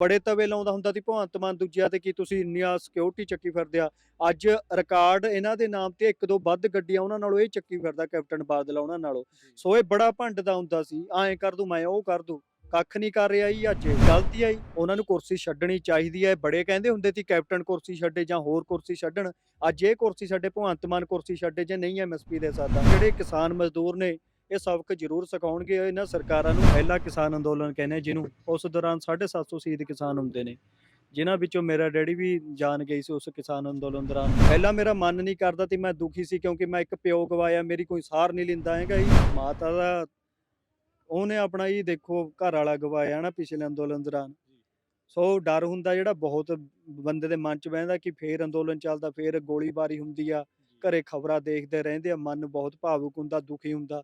ਬੜੇ ਤਵੇ ਲਾਉਂਦਾ ਹੁੰਦਾ ਸੀ ਭਗਵੰਤ ਮਾਨ ਦੂਜਿਆਂ ਤੇ ਕੀ ਤੁਸੀਂ ਇੰਨੀਆਂ ਸਿਕਿਉਰਿਟੀ ਚੱਕੀ ਫਿਰਦੇ ਆ। ਅੱਜ ਰਿਕਾਰਡ ਇਹਨਾਂ ਦੇ ਨਾਮ ਤੇ ਇੱਕ ਦੋ ਵੱਧ ਗੱਡੀਆਂ ਉਹਨਾਂ ਨਾਲੋਂ ਇਹ ਚੱਕੀ ਫਿਰਦਾ ਕੈਪਟਨ ਬਾਦਲ ਉਹਨਾਂ ਨਾਲੋਂ। ਸੋ ਇਹ ਬੜਾ ਭੰਡਦਾ ਹੁੰਦਾ ਸੀ ਐਂ ਕਰ ਦੂੰ ਮੈਂ ਉਹ ਕਰ ਦੂੰ ਕੱਖ ਨਹੀਂ ਕਰ ਰਿਹਾ ਜੀ ਅੱਜ ਗਲਤੀ ਆਈ ਉਹਨਾਂ ਨੂੰ ਕੁਰਸੀ ਛੱਡਣੀ ਚਾਹੀਦੀ ਹੈ ਬੜੇ ਕਹਿੰਦੇ ਹੁੰਦੇ ਸੀ ਕੈਪਟਨ ਕੁਰਸੀ ਛੱਡੇ ਜਾਂ ਹੋਰ ਕੁਰਸੀ ਛੱਡਣ। ਅੱਜ ਇਹ ਕੁਰਸੀ ਛੱਡੇ ਭਗਵੰਤ ਮਾਨ ਕੁਰਸੀ ਛੱਡੇ ਜੇ ਨਹੀਂ ਐਮਐਸਪੀ ਦੇ ਸਾਦਾ ਜਿਹੜੇ ਕਿਸਾਨ ਮਜ਼ਦੂਰ ਨੇ ਇਹ ਸਬਕ ਜ਼ਰੂਰ ਸਿਖਾਉਣਗੇ। ਇਹਨਾਂ ਸਰਕਾਰਾਂ ਨੂੰ ਪਹਿਲਾ ਕਿਸਾਨ ਅੰਦੋਲਨ ਕਹਿੰਦੇ ਜਿਹਨੂੰ ਉਸ ਦੌਰਾਨ 750 ਸ਼ਹੀਦ ਕਿਸਾਨ ਹੁੰਦੇ ਨੇ। ਜਿਨ੍ਹਾਂ ਵਿੱਚੋਂ ਮੇਰਾ ਡੈਡੀ ਵੀ ਜਾਣ ਗਈ ਸੀ ਉਸ ਕਿਸਾਨ ਅੰਦੋਲਨ ਦੌਰਾਨ। ਪਹਿਲਾਂ ਮੇਰਾ ਮਨ ਨਹੀਂ ਕਰਦਾ ਤੇ ਮੈਂ ਦੁਖੀ ਸੀ ਕਿਉਂਕਿ ਮੈਂ ਇੱਕ ਪਿਓ ਗਵਾਇਆ, ਮੇਰੀ ਕੋਈ ਸਾਰ ਨਹੀਂ ਲਿੰਦਾ ਹੈਗਾ ਜੀ। ਮਾਤਾ ਦਾ, ਉਹਨੇ ਆਪਣਾ ਹੀ ਦੇਖੋ ਘਰ ਵਾਲਾ ਗਵਾਇਆ ਨਾ ਪਿਛਲੇ ਅੰਦੋਲਨ ਦੌਰਾਨ। ਸੋ ਡਰ ਹੁੰਦਾ ਜਿਹੜਾ ਬਹੁਤ ਬੰਦੇ ਦੇ ਮਨ 'ਚ ਬਹਿੰਦਾ ਕਿ ਫੇਰ ਅੰਦੋਲਨ ਚੱਲਦਾ, ਫੇਰ ਗੋਲੀਬਾਰੀ ਹੁੰਦੀ ਆ। ਘਰੇ ਖਬਰਾਂ ਦੇਖਦੇ ਰਹਿੰਦੇ ਆ, ਮਨ ਬਹੁਤ ਭਾਵੁਕ ਹੁੰਦਾ, ਦੁਖੀ ਹੁੰਦਾ।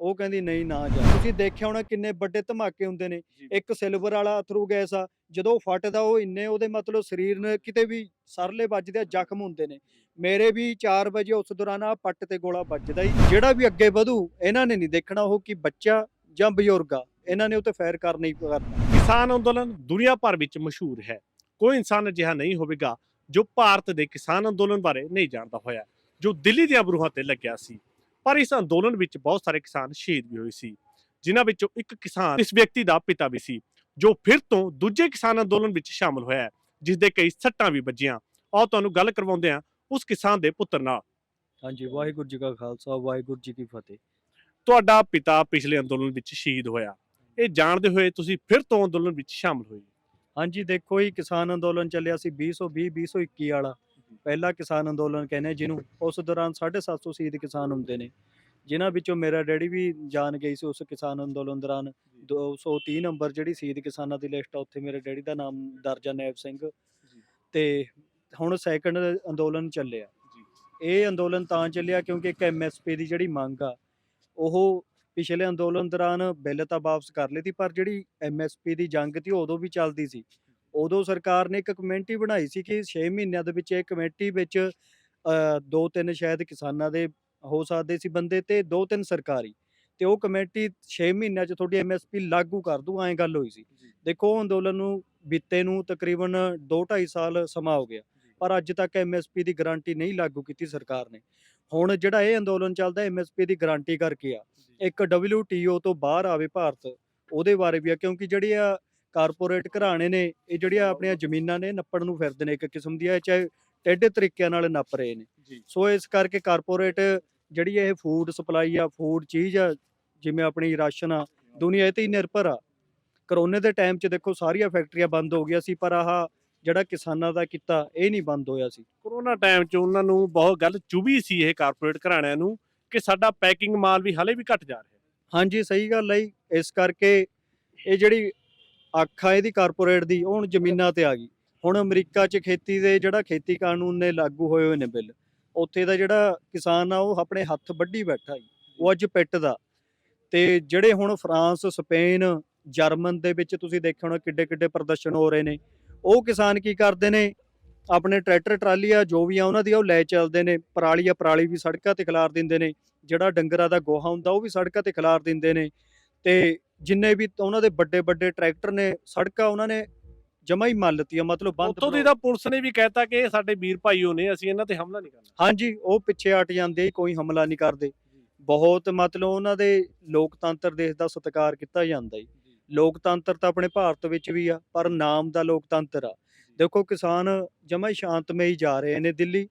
ਉਹ ਕਹਿੰਦੀ ਨਹੀਂ ਨਾ ਜਾ। ਤੁਸੀਂ ਦੇਖਿਆ ਹੋਣਾ ਕਿੰਨੇ ਵੱਡੇ ਧਮਾਕੇ ਹੁੰਦੇ ਨੇ। ਇੱਕ ਸਿਲਵਰ ਵਾਲਾ ਅਥਰੂ ਗੈਸ ਆ ਜਦੋਂ ਉਹ ਫਟਦਾ ਉਹ ਇੰਨੇ ਉਹਦੇ ਮਤਲਬ ਸਰੀਰ ਨੇ ਕਿਤੇ ਵੀ ਸਰਲੇ ਵੱਜਦੇ ਆ ਜ਼ਖਮ ਹੁੰਦੇ ਨੇ। ਮੇਰੇ ਵੀ 4 ਵਜੇ ਉਸ ਦੌਰਾਨ ਆ ਪੱਟ ਤੇ ਗੋਲਾ ਵੱਜਦਾ ਹੀ ਜਿਹੜਾ ਵੀ ਅੱਗੇ ਵਧੂ ਇਹਨਾਂ ਨੇ ਨਹੀਂ ਦੇਖਣਾ ਉਹ ਕਿ ਬੱਚਾ ਜਾਂ ਬਜ਼ੁਰਗ ਆ। ਇਹਨਾਂ ਨੇ ਉਹ ਤੇ ਫਾਇਰ ਕਰਨਾ ਹੀ ਕਰਨਾ। ਕਿਸਾਨ ਅੰਦੋਲਨ ਦੁਨੀਆ ਭਰ ਵਿੱਚ ਮਸ਼ਹੂਰ ਹੈ। ਕੋਈ ਇਨਸਾਨ ਅਜਿਹਾ ਨਹੀਂ ਹੋਵੇਗਾ ਜੋ ਭਾਰਤ ਦੇ ਕਿਸਾਨ ਅੰਦੋਲਨ ਬਾਰੇ ਨਹੀਂ ਜਾਣਦਾ ਹੋਇਆ। ਜੋ ਦਿੱਲੀ ਦੀਆਂ ਬਰੂਹਾਂ ਤੇ ਲੱਗਿਆ ਸੀ। ਪਰ ਇਸ ਅੰਦੋਲਨ ਵਿੱਚ ਬਹੁਤ ਸਾਰੇ ਕਿਸਾਨ ਸ਼ਹੀਦ ਵੀ ਹੋਏ ਸੀ ਜਿਨ੍ਹਾਂ ਵਿੱਚੋਂ ਇੱਕ ਕਿਸਾਨ ਇਸ ਵਿਅਕਤੀ ਦਾ ਪਿਤਾ ਵੀ ਸੀ ਜੋ ਫਿਰ ਤੋਂ ਦੂਜੇ ਕਿਸਾਨ ਅੰਦੋਲਨ ਵਿੱਚ ਸ਼ਾਮਲ ਹੋਇਆ ਜਿਸ ਦੇ ਕਈ ਸੱਟਾਂ ਵੀ ਵੱਜੀਆਂ। ਆਓ ਤੁਹਾਨੂੰ ਗੱਲ ਕਰਵਾਉਂਦੇ ਹਾਂ ਉਸ ਕਿਸਾਨ ਦੇ ਪੁੱਤਰ ਨਾਲ। ਹਾਂਜੀ ਵਾਹਿਗੁਰੂ ਜੀ ਕਾ ਖਾਲਸਾ ਵਾਹਿਗੁਰੂ ਜੀ ਕੀ ਫਤਿਹ। ਤੁਹਾਡਾ ਪਿਤਾ ਪਿਛਲੇ ਅੰਦੋਲਨ ਵਿੱਚ ਸ਼ਹੀਦ ਹੋਇਆ। ਇਹ ਜਾਣਦੇ ਹੋਏ ਤੁਸੀਂ ਫਿਰ ਤੋਂ ਅੰਦੋਲਨ ਵਿੱਚ ਸ਼ਾਮਲ ਹੋਏ। ਹਾਂਜੀ ਦੇਖੋ ਜੀ ਕਿਸਾਨ ਅੰਦੋਲਨ ਚੱਲਿਆ ਸੀ 2020 2021 ਵਾਲਾ। ਪਹਿਲਾ ਕਿਸਾਨ ਅੰਦੋਲਨ ਕਹਿੰਦੇ ਜਿਹਨੂੰ ਉਸ ਦੌਰਾਨ 750 ਸ਼ਹੀਦ ਕਿਸਾਨ ਹੁੰਦੇ ਨੇ। ਜਿਨ੍ਹਾਂ ਵਿੱਚੋਂ ਮੇਰਾ ਡੈਡੀ ਵੀ ਜਾਨ ਗਈ ਸੀ ਉਸ ਕਿਸਾਨ ਅੰਦੋਲਨ ਦੌਰਾਨ। 230 ਨੰਬਰ ਜਿਹੜੀ ਸ਼ਹੀਦ ਕਿਸਾਨਾਂ ਦੀ ਲਿਸਟ ਆ ਉੱਥੇ ਮੇਰੇ ਡੈਡੀ ਦਾ ਨਾਮ ਦਰਜ ਨੈਬ ਸਿੰਘ। ਤੇ ਹੁਣ ਸੈਕੰਡ ਅੰਦੋਲਨ ਚੱਲਿਆ। ਇਹ ਅੰਦੋਲਨ ਤਾਂ ਚੱਲਿਆ ਕਿਉਂਕਿ ਇੱਕ ਐਮਐਸਪੀ ਦੀ ਜਿਹੜੀ ਮੰਗ ਆ ਉਹ ਪਿਛਲੇ ਅੰਦੋਲਨ ਦੌਰਾਨ ਬਿੱਲ ਤਾਂ ਵਾਪਸ ਕਰ ਲਈ ਤੀ ਪਰ ਜਿਹੜੀ ਐਮਐਸਪੀ ਦੀ ਜੰਗ ਤੀ ਉਦੋਂ ਵੀ ਚੱਲਦੀ ਸੀ। ਉਦੋਂ ਸਰਕਾਰ ਨੇ ਇੱਕ ਕਮੇਟੀ ਬਣਾਈ ਸੀ ਕਿ 6 ਮਹੀਨਿਆਂ ਦੇ ਵਿੱਚ ਇਹ ਕਮੇਟੀ ਵਿੱਚ ਅ, ਦੋ ਤਿੰਨ ਸ਼ਾਇਦ ਕਿਸਾਨਾਂ ਦੇ ਹੋ ਸਕਦੇ ਸੀ ਬੰਦੇ ਤੇ ਦੋ ਤਿੰਨ ਸਰਕਾਰੀ। ਤੇ ਉਹ ਕਮੇਟੀ 6 ਮਹੀਨਿਆਂ 'ਚ ਤੁਹਾਡੀ ਐਮਐਸਪੀ ਲਾਗੂ ਕਰ ਦੂ ਐਂ ਗੱਲ ਹੋਈ ਸੀ। ਦੇਖੋ ਉਹ ਅੰਦੋਲਨ ਨੂੰ ਬੀਤੇ ਨੂੰ ਤਕਰੀਬਨ 2.5 ਸਾਲ ਸਮਾਂ ਹੋ ਗਿਆ ਪਰ ਅੱਜ ਤੱਕ ਐਮਐਸਪੀ ਦੀ ਗਾਰੰਟੀ ਨਹੀਂ ਲਾਗੂ ਕੀਤੀ ਸਰਕਾਰ ਨੇ। ਹੁਣ ਜਿਹੜਾ ਇਹ ਅੰਦੋਲਨ ਚੱਲਦਾ ਐਮਐਸਪੀ ਦੀ ਗਾਰੰਟੀ ਕਰਕੇ ਆ। ਇੱਕ WTO ਤੋਂ ਬਾਹਰ ਆਵੇ ਭਾਰਤ ਉਹਦੇ ਬਾਰੇ ਵੀ ਆ ਕਿਉਂਕਿ ਜਿਹੜੀ ਆ ਕਾਰਪੋਰੇਟ ਘਰਾਣੇ ਨੇ ਇਹ ਜਿਹੜੀਆਂ ਆਪਣੀਆਂ ਜ਼ਮੀਨਾਂ ਨੇ ਨੱਪਣ ਨੂੰ ਫਿਰਦੇ ਨੇ ਇੱਕ ਕਿਸਮ ਦੀਆਂ ਇਹ ਚਾਹੇ ਟੇਢੇ ਤਰੀਕਿਆਂ ਨਾਲ ਨੱਪ ਰਹੇ ਨੇ। ਸੋ ਇਸ ਕਰਕੇ ਕਾਰਪੋਰੇਟ ਜਿਹੜੀ ਇਹ ਫੂਡ ਸਪਲਾਈ ਆ ਫੂਡ ਚੀਜ਼ ਆ ਜਿਵੇਂ ਆਪਣੀ ਰਾਸ਼ਨ ਆ ਦੁਨੀਆ ਇਹ ਤੇ ਹੀ ਨਿਰਭਰ ਆ। ਕਰੋਨੇ ਦੇ ਟਾਈਮ 'ਚ ਦੇਖੋ ਸਾਰੀਆਂ ਫੈਕਟਰੀਆਂ ਬੰਦ ਹੋ ਗਈਆਂ ਸੀ ਪਰ ਆਹ ਜਿਹੜਾ ਕਿਸਾਨਾਂ ਦਾ ਕੀਤਾ ਇਹ ਨਹੀਂ ਬੰਦ ਹੋਇਆ ਸੀ। ਕੋਰੋਨਾ ਟਾਈਮ 'ਚ ਉਹਨਾਂ ਨੂੰ ਬਹੁਤ ਗੱਲ ਚੁਭੀ ਸੀ ਇਹ ਕਾਰਪੋਰੇਟ ਘਰਾਣਿਆਂ ਨੂੰ ਕਿ ਸਾਡਾ ਪੈਕਿੰਗ ਮਾਲ ਵੀ ਹਲੇ ਵੀ ਘਟ ਜਾ ਰਿਹਾ। ਹਾਂਜੀ ਸਹੀ ਗੱਲ ਹੈ। ਇਸ ਕਰਕੇ ਇਹ ਜਿਹੜੀ ਅੱਖ ਆ ਇਹਦੀ ਕਾਰਪੋਰੇਟ ਦੀ, ਉਹ ਹੁਣ ਜ਼ਮੀਨਾਂ ਤੇ ਆ ਗਈ। ਹੁਣ ਅਮਰੀਕਾ 'ਚ ਖੇਤੀ ਦੇ ਜਿਹੜਾ ਖੇਤੀ ਕਾਨੂੰਨ ਨੇ ਲਾਗੂ ਹੋਏ ਹੋਏ ਨੇ ਬਿੱਲ, ਉੱਥੇ ਦਾ ਜਿਹੜਾ ਕਿਸਾਨ ਆ ਉਹ ਆਪਣੇ ਹੱਥ ਵੱਢੀ ਬੈਠਾ ਜੀ, ਉਹ ਅੱਜ ਪਿੱਟ ਦਾ। ਤੇ ਜਿਹੜੇ ਹੁਣ ਫਰਾਂਸ, ਸਪੇਨ, ਜਰਮਨ ਦੇ ਵਿੱਚ ਤੁਸੀਂ ਦੇਖਿਆ ਹੋਣਾ ਕਿੱਡੇ ਕਿੱਡੇ ਪ੍ਰਦਰਸ਼ਨ ਹੋ ਰਹੇ ਨੇ, ਉਹ ਕਿਸਾਨ ਕੀ ਕਰਦੇ ਨੇ? ਆਪਣੇ ਟਰੈਕਟਰ, ਟਰਾਲੀਆਂ ਜੋ ਵੀ ਆ ਉਹਨਾਂ ਦੀ ਉਹ ਲੈ ਚੱਲਦੇ ਨੇ ਪਰਾਲੀ ਆ ਪਰਾਲੀ ਵੀ ਸੜਕਾਂ ਤੇ ਖਿਲਾਰ ਦਿੰਦੇ ਨੇ, ਜਿਹੜਾ ਡੰਗਰਾਂ ਦਾ ਗੋਹਾ ਹੁੰਦਾ ਉਹ ਵੀ ਸੜਕਾਂ ਤੇ ਖਿਲਾਰ ਦਿੰਦੇ ਨੇ। ਤੇ ਜਿੰਨੇ ਵੀ ਉਹਨਾਂ ਦੇ ਵੱਡੇ ਵੱਡੇ ਟਰੈਕਟਰ ਨੇ ਸੜਕਾਂ ਉਹਨਾਂ ਨੇ ਜਮਾ ਹੀ ਮੱਲਤੀ ਆ ਮਤਲਬ ਬੰਦ ਉੱਥੋਂ ਦੀ ਤਾਂ ਪੁਲਿਸ ਨੇ ਵੀ ਕਹਿਤਾ ਕਿ ਇਹ ਸਾਡੇ ਵੀਰ ਭਾਈਓ ਨੇ ਅਸੀਂ ਇਹਨਾਂ ਤੇ ਹਮਲਾ ਨਹੀਂ ਕਰਨਾ। ਹਾਂਜੀ ਉਹ ਪਿੱਛੇ ਹਟ ਜਾਂਦੇ ਕੋਈ ਹਮਲਾ ਨਹੀਂ ਕਰਦੇ। ਬਹੁਤ ਮਤਲਬ ਉਹਨਾਂ ਦੇ ਲੋਕਤੰਤਰ ਦੇਸ਼ ਦਾ ਸਤਿਕਾਰ ਕੀਤਾ ਜਾਂਦਾ ਹੈ ਲੋਕਤੰਤਰ ਤਾਂ ਆਪਣੇ ਭਾਰਤ ਵਿੱਚ ਵੀ ਆ ਪਰ ਨਾਮ ਦਾ ਲੋਕਤੰਤਰ ਆ। ਦੇਖੋ ਕਿਸਾਨ ਜਮਾ ਹੀ ਸ਼ਾਂਤਮਈ ਜਾ ਰਹੇ ਨੇ ਦਿੱਲੀ।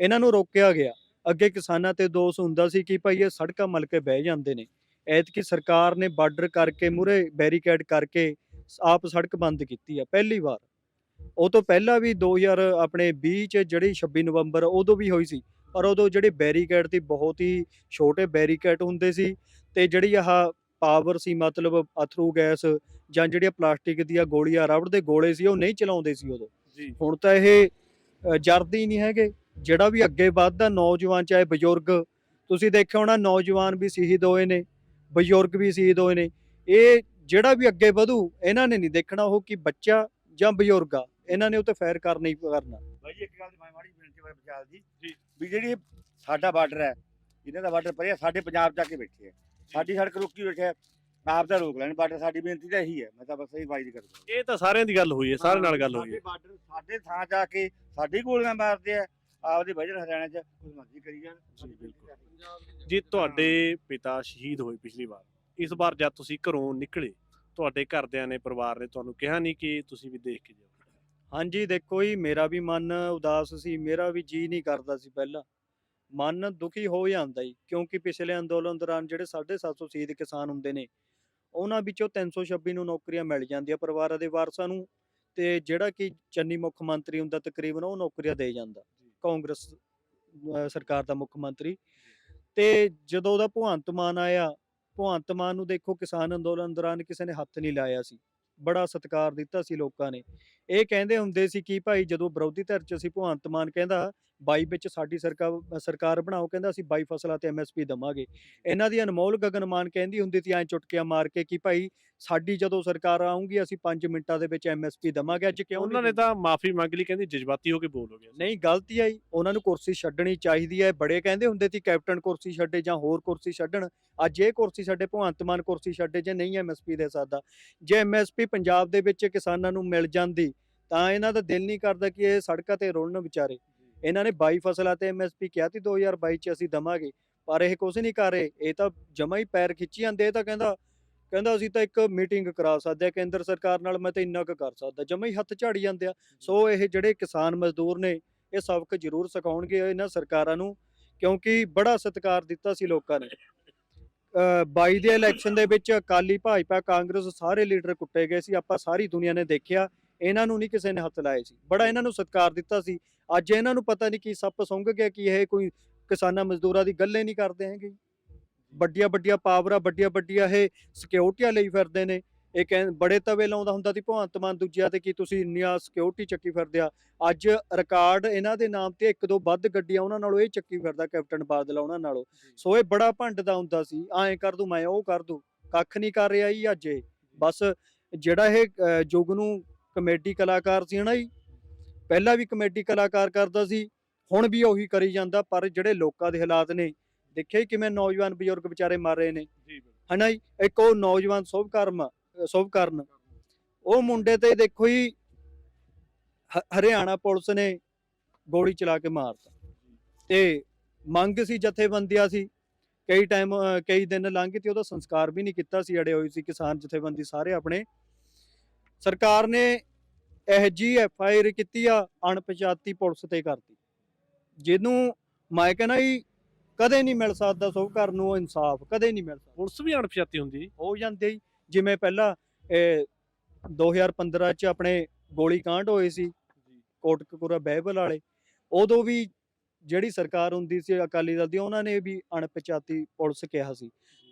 ਇਹਨਾਂ ਨੂੰ ਰੋਕਿਆ ਗਿਆ। ਅੱਗੇ ਕਿਸਾਨਾਂ ਤੇ ਦੋਸ਼ ਹੁੰਦਾ ਸੀ ਕਿ ਭਾਈ ਇਹ ਸੜਕਾਂ ਮਲ ਕੇ ਬਹਿ ਜਾਂਦੇ ਨੇ। ਐਤਕੀ ਸਰਕਾਰ ਨੇ ਬਾਰਡਰ ਕਰਕੇ ਮੂਰੇ ਬੈਰੀਕੇਡ ਕਰਕੇ ਆਪ ਸੜਕ ਬੰਦ ਕੀਤੀ ਆ ਪਹਿਲੀ ਵਾਰ। ਉਹ ਤੋਂ ਪਹਿਲਾਂ ਵੀ 2000 ਆਪਣੇ 20 ਚ ਜਿਹੜੀ 26 ਨਵੰਬਰ ਉਦੋਂ ਵੀ ਹੋਈ ਸੀ ਪਰ ਉਦੋਂ ਜਿਹੜੇ ਬੈਰੀਕੇਡ ਤੇ ਬਹੁਤ ਹੀ ਛੋਟੇ ਬੈਰੀਕੇਡ ਹੁੰਦੇ ਸੀ ਤੇ ਜਿਹੜੀ ਆਹ ਪਾਵਰ ਸੀ ਮਤਲਬ ਅਥਰੂ ਗੈਸ ਜਾਂ ਜਿਹੜੀਆਂ ਪਲਾਸਟਿਕ ਦੀਆਂ ਗੋਲੀਆਂ ਰਬੜ ਦੇ ਗੋਲੇ ਸੀ ਉਹ ਨਹੀਂ ਚਲਾਉਂਦੇ ਸੀ ਉਦੋਂ। ਹੁਣ ਤਾਂ ਇਹ ਜਰਦੇ ਨਹੀਂ ਹੈਗੇ। ਜਿਹੜਾ ਵੀ ਅੱਗੇ ਵੱਧਦਾ ਨੌਜਵਾਨ ਚਾਹੇ ਬਜ਼ੁਰਗ ਤੁਸੀਂ ਦੇਖਿਆ ਹੋਣਾ ਨੌਜਵਾਨ ਵੀ ਸ਼ਹੀਦ ਹੋਏ ਨੇ। ਬਜ਼ੁਰਗ ਵੀ ਸ਼ਹੀਦ ਹੋਏ ਨੇ। ਇਹ ਜਿਹੜਾ ਵੀ ਅੱਗੇ ਵਧੂ ਇਹਨਾਂ ਨੇ ਨਹੀਂ ਦੇਖਣਾ ਉਹ ਕਿ ਬੱਚਾ ਜਾਂ ਬਜ਼ੁਰਗ ਆ। ਇਹਨਾਂ ਨੇ ਉਹ ਤੇ ਫਾਇਰ ਕਰਨਾ ਹੀ ਕਰਨਾ। ਬਾਈ ਜੀ ਇੱਕ ਗੱਲ ਦੀ ਮੈਂ ਮਾੜੀ ਬੇਨਤੀ ਕਰ ਵਿਚਾਲ ਦੀ ਜੀ। ਵੀ ਜਿਹੜੀ ਇਹ ਸਾਡਾ ਬਾਰਡਰ ਹੈ ਇਹਨਾਂ ਦਾ ਬਾਰਡਰ ਪਰੇ ਆ, ਸਾਡੇ ਪੰਜਾਬ ਜਾ ਕੇ ਬੈਠੇ ਆ। ਸਾਡੀ ਸੜਕ ਰੋਕੀ ਬੈਠੇ ਆ ਆਪ ਤਾਂ ਰੋਕ ਲੈਣ ਬਾਰਡਰ ਸਾਡੀ ਬੇਨਤੀ ਤਾਂ ਇਹੀ ਹੈ। ਮੈਂ ਤਾਂ ਬਸ ਇਹੀ ਵਾਈਦ ਕਰਦਾ ਇਹ ਤਾਂ ਸਾਰਿਆਂ ਦੀ ਗੱਲ ਹੋਈ ਹੈ ਸਾਰਿਆਂ ਨਾਲ ਗੱਲ ਹੋਈ ਹੈ। ਬਾਰਡਰ ਸਾਡੇ ਥਾਂ ਜਾ ਕੇ ਸਾਡੀ ਗੋਲੀਆਂ ਮਾਰਦੇ ਆ। ਆਪਦੇ ਵਜਨ ਹਰਿਆਣਾ ਚ ਕੁਝ ਮਰਜ਼ੀ ਕਰੀ ਜਾਣ। ਹੈ। ਜੀ ਤੁਹਾਡੇ ਪਿਤਾ ਸ਼ਹੀਦ ਹੋਏ ਪਿਛਲੀ ਵਾਰ। ਇਸ ਵਾਰ ਜਦ ਤੁਸੀਂ ਘਰੋਂ ਨਿਕਲੇ ਤੁਹਾਡੇ ਘਰਦਿਆਂ ਨੇ ਪਰਿਵਾਰ ਨੇ ਤੁਹਾਨੂੰ ਕਿਹਾ ਨਹੀਂ ਕਿ ਤੁਸੀਂ ਵੀ ਦੇਖ ਕੇ ਜਾਓ? ਹਾਂਜੀ ਦੇਖੋ ਜੀ ਮੇਰਾ ਵੀ ਮਨ ਉਦਾਸ ਸੀ ਮੇਰਾ ਵੀ ਜੀ ਨਹੀਂ ਕਰਦਾ ਸੀ ਪਹਿਲਾਂ। ਮਨ ਦੁਖੀ ਹੋ ਜਾਂਦਾ ਜੀ ਕਿਉਂਕਿ ਪਿਛਲੇ ਅੰਦੋਲਨ ਦੌਰਾਨ ਜਿਹੜੇ 750 ਸ਼ਹੀਦ ਕਿਸਾਨ ਹੁੰਦੇ ਨੇ ਉਹਨਾਂ ਵਿੱਚੋਂ 326 ਨੂੰ ਨੌਕਰੀਆਂ ਮਿਲ ਜਾਂਦੀਆਂ ਪਰਿਵਾਰਾਂ ਦੇ ਵਾਰਸਾਂ ਨੂੰ ਤੇ ਜਿਹੜਾ ਕਿ ਚੰਨੀ ਮੁੱਖ ਮੰਤਰੀ ਹੁੰਦਾ ਤਕਰੀਬਨ ਉਹ ਨੌਕਰੀਆਂ ਦੇ ਜਾਂਦਾ। ਕਾਂਗਰਸ ਸਰਕਾਰ ਦਾ ਮੁੱਖ ਮੰਤਰੀ। ਤੇ ਜਦੋਂ ਉਹਦਾ ਭਗਵੰਤ ਮਾਨ ਆਇਆ ਭਗਵੰਤ ਮਾਨ ਨੂੰ ਦੇਖੋ ਕਿਸਾਨ ਅੰਦੋਲਨ ਦੌਰਾਨ ਕਿਸੇ ਨੇ ਹੱਥ ਨਹੀਂ ਲਾਇਆ ਸੀ। ਬੜਾ ਸਤਿਕਾਰ ਦਿੱਤਾ ਸੀ ਲੋਕਾਂ ਨੇ। ਇਹ ਕਹਿੰਦੇ ਹੁੰਦੇ ਸੀ ਕਿ ਭਾਈ ਜਦੋਂ ਵਿਰੋਧੀ ਧਿਰ ਚ ਅਸੀਂ ਭਗਵੰਤ ਮਾਨ ਕਹਿੰਦਾ 22 ਵਿੱਚ ਸਾਡੀ ਸਰਕਾਰ ਸਰਕਾਰ ਬਣਾਓ ਕਹਿੰਦਾ ਅਸੀਂ 22 ਫਸਲਾਂ ਤੇ ਐਮਐਸਪੀ ਦਵਾਂਗੇ। ਇਹਨਾਂ ਦੀ ਅਨਮੋਲ ਗਗਨਮਾਨ ਕਹਿੰਦੀ ਹੁੰਦੀ ਸੀ ਐ ਚੁਟਕੀਆਂ ਮਾਰ ਕੇ ਕਿ ਭਾਈ ਸਾਡੀ ਜਦੋਂ ਸਰਕਾਰ ਆਉਂਗੀ ਅਸੀਂ 5 ਮਿੰਟਾਂ ਦੇ ਵਿੱਚ ਐਮਐਸਪੀ ਦਵਾਂਗੇ। ਅੱਜ ਕਿਉਂ ਉਹਨਾਂ ਨੇ ਤਾਂ ਮਾਫੀ ਮੰਗ ਲਈ ਕਹਿੰਦੇ ਜਜ਼ਬਾਤੀ ਹੋ ਕੇ ਬੋਲੋਗੇ ਨਹੀਂ ਗਲਤੀ ਆਈ। ਉਹਨਾਂ ਨੂੰ ਕੁਰਸੀ ਛੱਡਣੀ ਚਾਹੀਦੀ ਹੈ। ਬੜੇ ਕਹਿੰਦੇ ਹੁੰਦੇ ਸੀ ਕੈਪਟਨ ਕੁਰਸੀ ਛੱਡੇ ਜਾਂ ਹੋਰ ਕੁਰਸੀ ਛੱਡਣ। ਅੱਜ ਇਹ ਕੁਰਸੀ ਛੱਡੇ ਭਗਵੰਤ ਮਾਨ ਕੁਰਸੀ ਛੱਡੇ ਜੇ ਨਹੀਂ ਐਮਐਸਪੀ ਦੇ ਸਕਦਾ। ਜੇ ਐਮਐਸਪੀ ਪੰਜਾਬ ਦੇ ਵਿੱਚ ਕਿਸਾਨਾਂ ਨੂੰ ਮਿਲ ਜਾਂਦੀ ਤਾਂ ਇਹਨਾਂ ਦਾ ਦਿਲ ਨਹੀਂ ਕਰਦਾ ਕਿ ਇਹ ਸੜਕਾਂ ਤੇ ਰੁਲਣ ਵਿਚਾਰੇ। ਇਹਨਾਂ ਨੇ 22 ਫਸਲਾਂ ਤੇ ਐਮਐਸਪੀ ਕਿਹਾ ਸੀ 2022 ਚ ਅਸੀਂ ਦਵਾਂਗੇ ਪਰ ਇਹ ਕੁਝ ਨਹੀਂ ਕਰ ਰਹੇ। ਇਹ ਤਾਂ ਜਮਾ ਹੀ ਪੈਰ ਖਿੱਚੀ ਜਾਂਦੇ ਇਹ ਤਾਂ ਕਹਿੰਦਾ ਕਹਿੰਦਾ ਅਸੀਂ ਤਾਂ ਇੱਕ ਮੀਟਿੰਗ ਕਰਾ ਸਕਦੇ ਆ ਕੇਂਦਰ ਸਰਕਾਰ ਨਾਲ ਮੈਂ ਤਾਂ ਇੰਨਾ ਕੁ ਕਰ ਸਕਦਾ ਜਮਾ ਹੀ ਹੱਥ ਝਾੜੀ ਜਾਂਦੇ ਆ। ਸੋ ਇਹ ਜਿਹੜੇ ਕਿਸਾਨ ਮਜ਼ਦੂਰ ਨੇ ਇਹ ਸਬਕ ਜ਼ਰੂਰ ਸਿਖਾਉਣਗੇ ਇਹਨਾਂ ਸਰਕਾਰਾਂ ਨੂੰ ਕਿਉਂਕਿ ਬੜਾ ਸਤਿਕਾਰ ਦਿੱਤਾ ਸੀ ਲੋਕਾਂ ਨੇ। 22 ਦੇ ਇਲੈਕਸ਼ਨ ਦੇ ਵਿੱਚ ਅਕਾਲੀ ਭਾਜਪਾ ਕਾਂਗਰਸ ਸਾਰੇ ਲੀਡਰ ਕੁੱਟੇ ਗਏ ਸੀ ਆਪਾਂ ਸਾਰੀ ਦੁਨੀਆ ਨੇ ਦੇਖਿਆ। ਇਹਨਾਂ ਨੂੰ ਨਹੀਂ ਕਿਸੇ ਨੇ ਹੱਥ ਲਾਏ ਸੀ। ਬੜਾ ਇਹਨਾਂ ਨੂੰ ਸਤਿਕਾਰ ਦਿੱਤਾ ਸੀ। ਅੱਜ ਇਹਨਾਂ ਨੂੰ ਪਤਾ ਨਹੀਂ ਕੀ ਸੱਪ ਸੁੰਘ ਗਿਆ ਕਿ ਇਹ ਕੋਈ ਕਿਸਾਨਾਂ ਮਜ਼ਦੂਰਾਂ ਦੀ ਗੱਲੇ ਨਹੀਂ ਕਰਦੇ ਹੈਗੇ। ਵੱਡੀਆਂ ਵੱਡੀਆਂ ਪਾਵਰਾਂ ਵੱਡੀਆਂ ਵੱਡੀਆਂ ਇਹ ਸਿਕਿਉਰਟੀਆਂ ਲਈ ਫਿਰਦੇ ਨੇ। ਇਹ ਕਹਿੰ ਬੜੇ ਤਵੇ ਲਾਉਂਦਾ ਹੁੰਦਾ ਸੀ ਭਗਵੰਤ ਮਾਨ ਦੂਜਿਆਂ ਤੇ ਕੀ ਤੁਸੀਂ ਇੰਨੀਆਂ ਸਿਕਿਉਰਿਟੀ ਚੱਕੀ ਫਿਰਦੇ ਆ। ਅੱਜ ਰਿਕਾਰਡ ਇਹਨਾਂ ਦੇ ਨਾਮ ਤੇ ਇੱਕ ਦੋ ਵੱਧ ਗੱਡੀਆਂ ਉਹਨਾਂ ਨਾਲੋਂ ਇਹ ਚੱਕੀ ਫਿਰਦਾ ਕੈਪਟਨ ਬਾਦਲ ਉਹਨਾਂ ਨਾਲੋਂ। ਸੋ ਇਹ ਬੜਾ ਭੰਡਦਾ ਹੁੰਦਾ ਸੀ। ਐਂ ਕਰ ਦੂੰ ਮੈਂ ਉਹ ਕਰ ਦੂੰ। ਕੱਖ ਨਹੀਂ ਕਰ ਰਿਹਾ ਜੀ ਅੱਜ ਇਹ। ਬਸ ਜਿਹੜਾ ਇਹ ਯੁੱਗ ਨੂੰ ਕਮੇਡੀ ਕਲਾਕਾਰ ਸੀ ਨਾ ਜੀ। ਪਹਿਲਾਂ ਵੀ ਕਮੇਡੀ ਕਲਾਕਾਰ ਕਰਦਾ ਸੀ ਹੁਣ ਵੀ ਉਹੀ ਕਰੀ ਜਾਂਦਾ ਪਰ ਜਿਹੜੇ ਲੋਕਾਂ ਦੇ ਹਾਲਾਤ ਨੇ ਦੇਖਿਆ ਕਿਵੇਂ ਨੌਜਵਾਨ ਬਜ਼ੁਰਗ ਵਿਚਾਰੇ ਮਰ ਰਹੇ ਨੇ। ਹਨਾ ਜੀ ਇੱਕ ਉਹ ਨੌਜਵਾਨ ਸ਼ੁਭਕਰਮ ਸ਼ੁਭਕਰਨ ਉਹ ਮੁੰਡੇ ਤੇ ਦੇਖੋ ਜੀ ਹਰਿਆਣਾ ਪੁਲਿਸ ਨੇ ਗੋਲੀ ਚਲਾ ਕੇ ਮਾਰਤਾ। ਤੇ ਮੰਗ ਸੀ ਜਥੇਬੰਦੀਆਂ ਸੀ ਕਈ ਟਾਈਮ ਕਈ ਦਿਨ ਲੰਘ ਗਏ ਤੇ ਉਹਦਾ ਸੰਸਕਾਰ ਵੀ ਨਹੀਂ ਕੀਤਾ ਸੀ ਅੜੇ ਹੋਏ ਸੀ ਕਿਸਾਨ ਜਥੇਬੰਦੀ ਸਾਰੇ ਆਪਣੇ। ਸਰਕਾਰ ਨੇ ਇਹ ਜੀ ਐਫ ਆਈ ਆਰ ਕੀਤੀ ਆ ਅਣਪਛਾਤੀ ਪੁਲਿਸ ਤੇ ਕਰਤੀ। ਜਿਹਨੂੰ ਮੈਂ ਕਹਿੰਦਾ ਜੀ ਕਦੇ ਨਹੀਂ ਮਿਲ ਸਕਦਾ ਸ਼ੁਭਕਰਨ ਨੂੰ ਇਨਸਾਫ ਕਦੇ ਨਹੀਂ ਮਿਲ ਸਕਦਾ। ਪੁਲਿਸ ਵੀ ਅਣਪਛਾਤੀ ਹੁੰਦੀ। ਹੋ ਜਾਂਦੇ ਜੀ। ਜਿਵੇਂ ਪਹਿਲਾਂ ਇਹ 2015 ਚ ਆਪਣੇ ਗੋਲੀ ਕਾਂਡ ਹੋਏ ਸੀ ਕੋਟਕਪੂਰਾ ਬਹਿਬਲ ਵਾਲੇ। ਉਦੋਂ ਵੀ ਜਿਹੜੀ ਸਰਕਾਰ ਹੁੰਦੀ ਸੀ ਅਕਾਲੀ ਦਲ ਦੀ ਉਹਨਾਂ ਨੇ ਵੀ ਅਣਪਛਾਤੀ ਪੁਲਿਸ ਕਿਹਾ ਸੀ।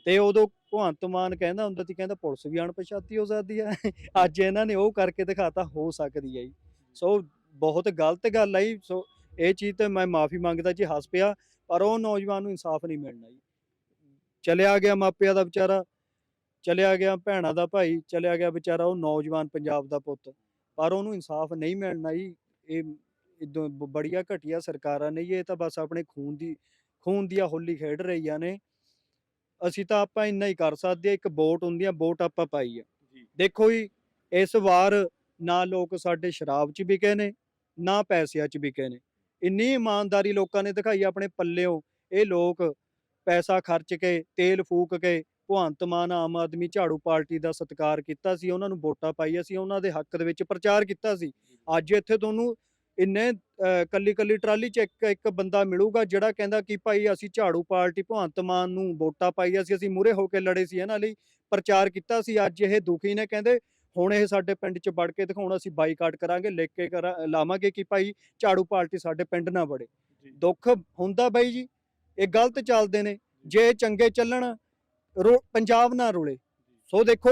ਤੇ ਉਦੋਂ ਭਗਵੰਤ ਮਾਨ ਕਹਿੰਦਾ ਹੁੰਦਾ ਸੀ ਕਹਿੰਦਾ ਪੁਲਿਸ ਵੀ ਅਣਪਛਾਤੀ ਹੋ ਸਕਦੀ ਹੈ। ਅੱਜ ਇਹਨਾਂ ਨੇ ਉਹ ਕਰਕੇ ਦਿਖਾਤਾ ਹੋ ਸਕਦੀ ਹੈ ਜੀ। ਸੋ ਬਹੁਤ ਗਲਤ ਗੱਲ ਹੈ ਜੀ। ਸੋ ਇਹ ਚੀਜ਼ ਤੇ ਮੈਂ ਮਾਫੀ ਮੰਗਦਾ ਜੀ ਹੱਸ ਪਿਆ ਪਰ ਉਹ ਨੌਜਵਾਨ ਨੂੰ ਇਨਸਾਫ ਨਹੀਂ ਮਿਲਣਾ ਜੀ। ਚਲਿਆ ਗਿਆ ਮਾਪਿਆਂ ਦਾ ਵਿਚਾਰਾ ਚਲਿਆ ਗਿਆ ਭੈਣਾਂ ਦਾ ਭਾਈ ਚਲਿਆ ਗਿਆ ਵਿਚਾਰਾ ਉਹ ਨੌਜਵਾਨ ਪੰਜਾਬ ਦਾ ਪੁੱਤ। ਪਰ ਉਹਨੂੰ ਇਨਸਾਫ ਨਹੀਂ ਮਿਲਣਾ ਜੀ। ਇਹ ਇਦੋਂ ਬੜੀਆਂ ਘਟੀਆਂ ਸਰਕਾਰਾਂ ਨੇ ਜੀ, ਇਹ ਤਾਂ ਬਸ ਆਪਣੇ ਖੂਨ ਦੀ ਖੂਨ ਦੀਆਂ ਹੋਲੀ ਖੇਡ ਰਹੀਆਂ ਨੇ। ਅਸੀਂ ਤਾਂ ਆਪਾਂ ਇੰਨਾ ਹੀ ਕਰ ਸਕਦੇ ਹਾਂ ਇੱਕ ਵੋਟ ਹੁੰਦੀ ਆ ਵੋਟ ਆਪਾਂ ਪਾਈ ਆ। ਦੇਖੋ ਜੀ ਇਸ ਵਾਰ ਨਾ ਲੋਕ ਸਾਡੇ ਸ਼ਰਾਬ 'ਚ ਵਿਕੇ ਨੇ ਨਾ ਪੈਸਿਆਂ 'ਚ ਵਿਕੇ ਨੇ। ਇੰਨੀ ਇਮਾਨਦਾਰੀ ਲੋਕਾਂ ਨੇ ਦਿਖਾਈ ਆਪਣੇ ਪੱਲਿਓਂ ਇਹ ਲੋਕ ਪੈਸਾ ਖਰਚ ਕੇ ਤੇਲ ਫੂਕ ਕੇ ਭਗਵੰਤ ਮਾਨ ਆਮ ਆਦਮੀ ਝਾੜੂ ਪਾਰਟੀ ਦਾ ਸਤਿਕਾਰ ਕੀਤਾ ਸੀ ਉਹਨਾਂ ਨੂੰ ਵੋਟਾਂ ਪਾਈਆਂ ਸੀ ਉਹਨਾਂ ਦੇ ਹੱਕ ਦੇ ਵਿੱਚ ਪ੍ਰਚਾਰ ਕੀਤਾ ਸੀ। ਅੱਜ ਇੱਥੇ ਤੁਹਾਨੂੰ ਇੰਨੇ ਕੱਲੀ ਕੱਲੀ ਟਰਾਲੀ 'ਚ ਇੱਕ ਇੱਕ ਬੰਦਾ ਮਿਲੂਗਾ ਜਿਹੜਾ ਕਹਿੰਦਾ ਕਿ ਭਾਈ ਅਸੀਂ ਝਾੜੂ ਪਾਰਟੀ ਭਗਵੰਤ ਮਾਨ ਨੂੰ ਵੋਟਾਂ ਪਾਈਆਂ ਸੀ ਅਸੀਂ ਮੂਰੇ ਹੋ ਕੇ ਲੜੇ ਸੀ ਇਹਨਾਂ ਲਈ ਪ੍ਰਚਾਰ ਕੀਤਾ ਸੀ ਅੱਜ ਇਹ ਦੁਖੀ ਨੇ ਕਹਿੰਦੇ ਹੁਣ ਇਹ ਸਾਡੇ ਪਿੰਡ 'ਚ ਵੜ ਕੇ ਦਿਖਾਉਣ ਅਸੀਂ ਬਾਈਕਾਟ ਕਰਾਂਗੇ ਲਿਖ ਕੇ ਲਾਵਾਂਗੇ ਕਿ ਭਾਈ ਝਾੜੂ ਪਾਰਟੀ ਸਾਡੇ ਪਿੰਡ ਨਾ ਵੜੇ। ਦੁੱਖ ਹੁੰਦਾ ਬਾਈ ਜੀ ਇਹ ਗਲਤ ਚੱਲਦੇ ਨੇ ਜੇ ਚੰਗੇ ਚੱਲਣ ਪੰਜਾਬ ਨਾ ਰੁਲੇ। ਸੋ ਦੇਖੋ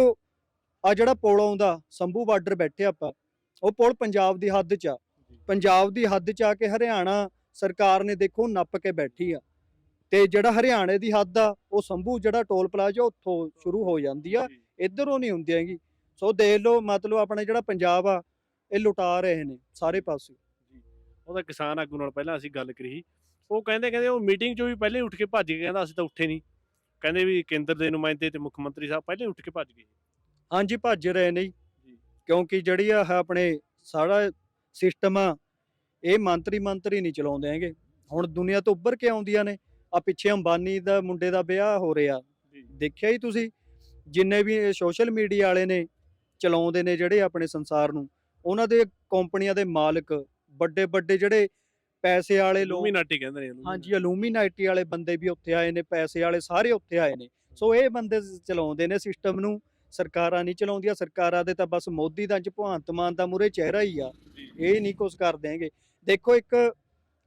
ਆ ਜਿਹੜਾ ਪੁਲ ਆਉਂਦਾ ਸੰਭੂ ਬਾਰਡਰ ਬੈਠੇ ਆਪਾਂ ਉਹ ਪੁਲ ਪੰਜਾਬ ਦੀ ਹੱਦ 'ਚ ਆ। ਪੰਜਾਬ ਦੀ ਹੱਦ 'ਚ ਆ ਕੇ ਹਰਿਆਣਾ ਸਰਕਾਰ ਨੇ ਦੇਖੋ ਨੱਪ ਕੇ ਬੈਠੀ ਆ। ਤੇ ਜਿਹੜਾ ਹਰਿਆਣੇ ਦੀ ਹੱਦ ਆ ਉਹ ਸੰਭੂ ਜਿਹੜਾ ਟੋਲ ਪਲਾਜ਼ਾ ਉੱਥੋਂ ਸ਼ੁਰੂ ਹੋ ਜਾਂਦੀ ਆ। ਇੱਧਰੋਂ ਨਹੀਂ ਹੁੰਦੀ ਹੈਗੀ। ਸੋ ਦੇਖ ਲਓ ਮਤਲਬ ਆਪਣਾ ਜਿਹੜਾ ਪੰਜਾਬ ਆ ਇਹ ਲੁਟਾ ਰਹੇ ਨੇ ਸਾਰੇ ਪਾਸੇ। ਉਹਦਾ ਕਿਸਾਨ ਆਗੂ ਨਾਲ ਪਹਿਲਾਂ ਅਸੀਂ ਗੱਲ ਕਰੀ। ਸੀ। ਉਹ ਕਹਿੰਦੇ ਕਹਿੰਦੇ ਉਹ ਮੀਟਿੰਗ ਚੋਂ ਵੀ ਪਹਿਲੇ ਉੱਠ ਕੇ ਭੱਜ ਕੇ ਕਹਿੰਦਾ ਅਸੀਂ ਤਾਂ ਉੱਠੇ ਨਹੀਂ। ਕਹਿੰਦੇ ਵੀ ਕੇਂਦਰ ਦੇ ਨੁਮਾਇੰਦੇ ਤੇ ਮੁੱਖ ਮੰਤਰੀ ਸਾਹਿਬ ਪਹਿਲੇ ਉੱਠ ਕੇ ਭੱਜ ਗਏ। ਹਾਂਜੀ ਭੱਜ ਰਹੇ ਨੇ। ਕਿਉਂਕਿ ਜਿਹੜੀ ਆ ਆਪਣੇ ਸਾਰਾ ਸਿਸਟਮ ਆ ਇਹ ਮੰਤਰੀ ਮੰਤਰੀ ਨਹੀਂ ਚਲਾਉਂਦੇ ਹੈਗੇ। ਹੁਣ ਦੁਨੀਆ ਤੋਂ ਉੱਭਰ ਕੇ ਆਉਂਦੀਆਂ ਨੇ ਆ ਪਿੱਛੇ ਅੰਬਾਨੀ ਦਾ ਮੁੰਡੇ ਦਾ ਵਿਆਹ ਹੋ ਰਿਹਾ। ਦੇਖਿਆ ਹੀ ਤੁਸੀਂ ਜਿੰਨੇ ਵੀ ਸੋਸ਼ਲ ਮੀਡੀਆ ਵਾਲੇ ਨੇ ਚਲਾਉਂਦੇ ਨੇ ਜਿਹੜੇ ਆਪਣੇ ਸੰਸਾਰ ਨੂੰ ਉਹਨਾਂ ਦੇ ਕੰਪਨੀਆਂ ਦੇ ਮਾਲਕ ਵੱਡੇ ਵੱਡੇ ਜਿਹੜੇ ਪੈਸੇ ਵਾਲੇ ਲੋਕ ਲੂਮੀਨਾਟੀ ਕਹਿੰਦੇ ਨੇ ਹਾਂਜੀ ਅਲੂਮੀਨਾਈਟੀ ਵਾਲੇ ਬੰਦੇ ਵੀ ਉੱਥੇ ਆਏ ਨੇ ਪੈਸੇ ਵਾਲੇ ਸਾਰੇ ਉੱਥੇ ਆਏ ਨੇ। ਸੋ ਇਹ ਬੰਦੇ ਚਲਾਉਂਦੇ ਨੇ ਸਿਸਟਮ ਨੂੰ ਸਰਕਾਰਾਂ ਨਹੀਂ ਚਲਾਉਂਦੀਆਂ ਸਰਕਾਰਾਂ ਦੇ ਤਾਂ ਬਸ ਮੋਦੀ ਦਾ ਭਗਵੰਤ ਮਾਨ ਦਾ ਮੂਰੇ ਚਿਹਰਾ ਹੀ ਆ। ਇਹ ਨਹੀਂ ਕੁਝ ਕਰ ਦੇਣਗੇ। ਦੇਖੋ ਇੱਕ